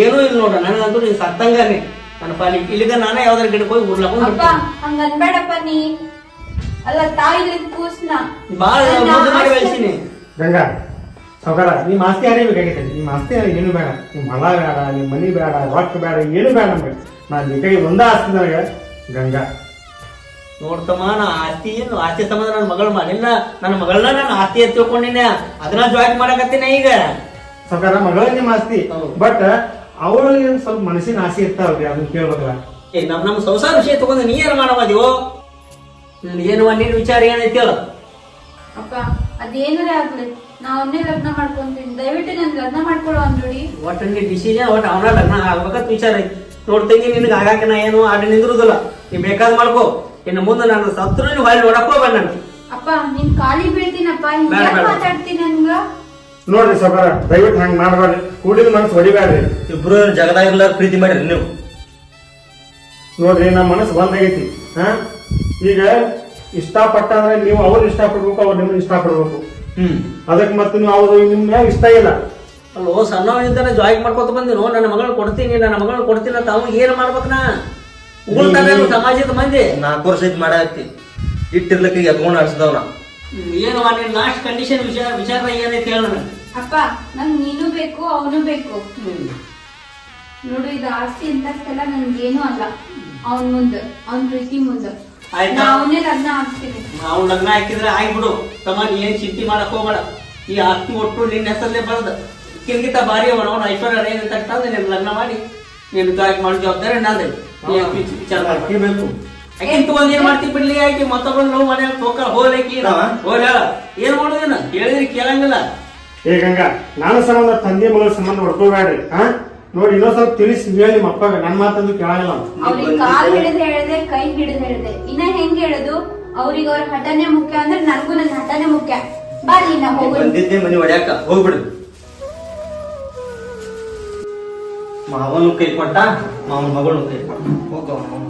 ಏನೂ ಇಲ್ಲ ನೋಡ. ನನಗಂತೂ ನೀನ್ ಸತ್ತಂಗಾನೆ. ನನ್ನ ಪಾಲಿ. ಇಲ್ಲಿಗ ನಾನೇ ಯಾವ್ದಾರ ಗಿಡಕ್ಕೆ ಹೋಗಿ ಅಪ್ಪ ಉರ್ಲಾಕೊಂಡ್ ಹಂಗ ಅನ್ಬೇಡಪ್ಪ ನೀ. ಅಲ್ಲ ತಾಯಿ ಕೂಸ್ನ. ಬಾಳ ಮಾಡಿ ಬೆಳೆಸಿನಿ. ಗಂಗಾ ಸಾವುಕಾರ ನಿಮ್ಮ ಆಸ್ತಿ ಯಾರೇ ಬೇಕಾಗಿತ್ತು? ನಿಮ್ಮ ಆಸ್ತಿ ಏನು ಬೇಡ. ನಿಮ್ಮ ಹೊಲ ಬೇಡ ನಿಮ್ಮ ಮನೆ ಬೇಡ ರೊಕ್ಕ ಬೇಡ ಏನು ಬೇಡ ನಮಗೆ. ನಾನು ಬೇಕಾಗಿ ಒಂದ ಆಸ್ತಿ ನನಗೆ ಗಂಗಾ. ನೋಡ್ತಮ್ಮ ನಾ ಆಸ್ತಿ ಏನು? ಆಸ್ತಿ ಸಂಬಂಧ ನನ್ನ ಮಗಳ ಮಾಡಿಲ್ಲ ನನ್ನ ಮಗಳನ್ನ ನಾನು ಆಸ್ತಿ ಅಂತ ತಿಳ್ಕೊಂಡಿನ ಅದನ್ನ ಜಾಯಿನ್ ಮಾಡಕತ್ತೀನಿ ಈಗ. ಸಾವುಕಾರ ಮಗಳ ನಿಮ್ಮ ಆಸ್ತಿ. ಬಟ್ ಬಟ್ ಏನು ಸ್ವಲ್ಪ ಮನಸ್ಸಿನ ಆಸೆ ಇರ್ತಾವ್ರಿ ಅದನ್ನ ಕೇಳ್ಬೇಕಲ್ಲ. ಏ ನಮ್ಮ ನಮ್ಮ ಸಂಸಾರ ವಿಷಯ ತಗೊಂಡು ನೀ ಏನ್ ಮಾಡಬಾದಿವೋ ಏನು ನಿನ್ನ ವಿಚಾರ ಏನೈತಿ ಅಪ್ಪ ಅದೇನರೇ ಆಗ್ಲಿ? ನಾ ಅವನ್ನೇ ಲಗ್ನ ಮಾಡ್ಕೊಂತೀನಿ ದಯವಿಟ್ಟು ನನ್ ಲಗ್ನ ಮಾಡ್ಕೊಳ್ಳೋ ಜೋಡಿ ಒಟ್ಟು ನೀ ಡಿಸಿಷನ್ ಒಟ್ಟು ಅವನ ಲಗ್ನ ಆಗ್ಬೇಕಂತ ವಿಚಾರ ಐತಿ. ನೋಡ್ತೀನಿ ನಿನಗೆ ಆಗಾಕ ನಾ ಏನು ಆಡ ನಿಂದ್ರುದಿಲ್ಲ. ನೀ ಬೇಕಾದ್ ಮಾಡ್ಕೋ. ಇನ್ನು ಮುಂದೆ ನಾನು ಸತ್ರು ನೀವು ಹೊಳ್ಳಿ ನೋಡಕ್ ಹೋಗ್ಬೇಡ ನಾನು. ಅಪ್ಪ ನಿನ್ ಕಾಲಿ ಬೀಳ್ತೀನಪ್ಪ. ಬೇಡ. ಮಾತಾಡ್ತೀನಿ ನನ್ಗ? ನೋಡ್ರಿ ಸಬರ ದಯವಿಟ್ಟು ಹಂಗ ಮಾಡಬೇಡ್ರಿ ಕೂಡಿದ ಮನಸ್ಸು ಹೊಡಿಬೇಡ್ರಿ. ಇಬ್ರು ಜಗದಾಗ ಪ್ರೀತಿ ಮಾಡಿರಿ ನೀವು. ನೋಡ್ರಿ ನಮ್ಮ ಮನಸ್ಸು ಬಂದಾಗೈತಿ ಹಾ? ಈಗ ಇಷ್ಟಪಟ್ಟ ಅಂದ್ರೆ ನೀವು ಅವ್ರು ಇಷ್ಟಪಡ್ಬೇಕು ಅವ್ರು ನಿಮ್ಮನ್ನ ಇಷ್ಟಪಡ್ಬೇಕು. ಹ್ಮ್. ಅದಕ್ಕೆ ಮತ್ತೆ ನೀವು ಅವರು ನಿಮ್ಮ ಮ್ಯಾಗ ಇಷ್ಟ ಇಲ್ಲ. ಅಲ್ಲೋ ಸಣ್ಣವನಿಂದನೇ ಜಾಯಿನ್ ಮಾಡ್ಕೊತ ಬಂದಿನೋ ನನ್ನ ಮಗಳು ಕೊಡ್ತೀನಿ ನನ್ನ ಮಗಳು ಕೊಡ್ತೀನಿ ಅಂತ ಏನು ಏನ್ ಮಾಡ್ಬೇಕನಾ ಉಗುಳ್ತಾನೆ ಅವ್ನು ಸಮಾಜದ ಮಂದಿ? ನಾಲ್ಕು ವರ್ಷ ಇದ್ ಮಾಡಿ ಇಟ್ಟಿರ್ಲಿಕ್ಕೆ ಎತ್ಕೊಂಡು ಆಡ್ಸಿದವ್ ಏನು ಮಾಡಿ ಲಾಸ್ಟ್ ಕಂಡೀಷನ್ ವಿಚಾರ ವಿಚಾರ ಏನೈತಿ ಹೇಳ ಅಪ್ಪ ನಂಗೆ ನೀನು ಬೇಕು ಅವನು ಬೇಕು. ನೋಡು ಇದು ಆಸ್ತಿ ಇಂತಕ್ಕೆಲ್ಲ ನನ್ಗೇನು ಅಲ್ಲ. ಅವನ್ ಮುಂದೆ ಅವನ್ ಪ್ರೀತಿ ಮುಂದ. ಆಯ್ತಾ? ಲಗ್ನ ನಾವು ಲಗ್ನ ಹಾಕಿದ್ರೆ ಆಗ್ಬಿಡು ತಮ್ಮ ನೀ ಏನ್ ಚಿಂತೆ ಮಾಡಕ್ ಹೋಗ್ಬೇಡ. ಈ ಆಸ್ತಿ ಒಟ್ಟು ನಿನ್ನ ಹೆಸರಲ್ಲೇ ಬರದ. ಕಿಂಗಿತ ಬಾರಿ ಅವನ. ಅವನ ಐಶ್ವರ್ಯ ಏನ್ ತಂದು ನಿನ್ ಲಗ್ನ ಮಾಡಿ ನೀನು ಮಾಡೋ ಜವಾಬ್ದಾರಿ ನಂದೆ ವಿಚಾರ ಮಾಡ್ಬೇಕು ಬೇಕು. ಆಕಿನ್ ತಗೊಂಡ್ ಏನ್ ಮಾಡ್ತಿ ಬಿಡ್ಲಿ? ಆಕಿ ಮತ್ತೊಬ್ಬರು ನಾವು ಮನ್ಯಾಗ ಹೋಗ ಹೋಲಕಿ. ಹೋಲ ಏನ್ ಮಾಡೋದೇನ? ಹೇಳಿದ್ರೆ ಕೇಳಂಗಿಲ್ಲ. ಏ ಗಂಗಾ ನಾನು ಸಂಬಂಧ ತಂದೆ ಮಗಳ ಸಂಬಂಧ ಹೊಡ್ಕೋಬೇಡ್ರಿ ಹಾ? ನೋಡಿ ಇನ್ನೊಂದ್ ಸ್ವಲ್ಪ ತಿಳಿಸಿ ಹೇಳಿ ನಿಮ್ಮ ಅಪ್ಪಾಗ ನನ್ನ ಮಾತಂದು ಕೇಳಲ್ಲ. ಅವ್ರಿಗೆ ಕಾಲ್ ಹಿಡಿದು ಹೇಳಿದೆ ಕೈ ಹಿಡಿದು ಹೇಳಿದೆ. ಇನ್ನ ಹೆಂಗ್ ಹೇಳುದು? ಅವ್ರಿಗೆ ಅವ್ರ ಹಠನೇ ಮುಖ್ಯ ಅಂದ್ರೆ ನನ್ಗೂ ನನ್ನ ಹಠನೇ ಮುಖ್ಯ. ಬಾರಿ ನಾ ಹೋಗು ಬಂದಿದ್ದೆ ಮನೆ ಒಡ್ಯಾಕ ಹೋಗ್ಬಿಡು. ಮಾವನು ಕೈ ಕೊಟ್ಟ ಮಾವನ ಮಗಳು ಕೈ ಕೊಟ್ಟ. ಹೋಗೋ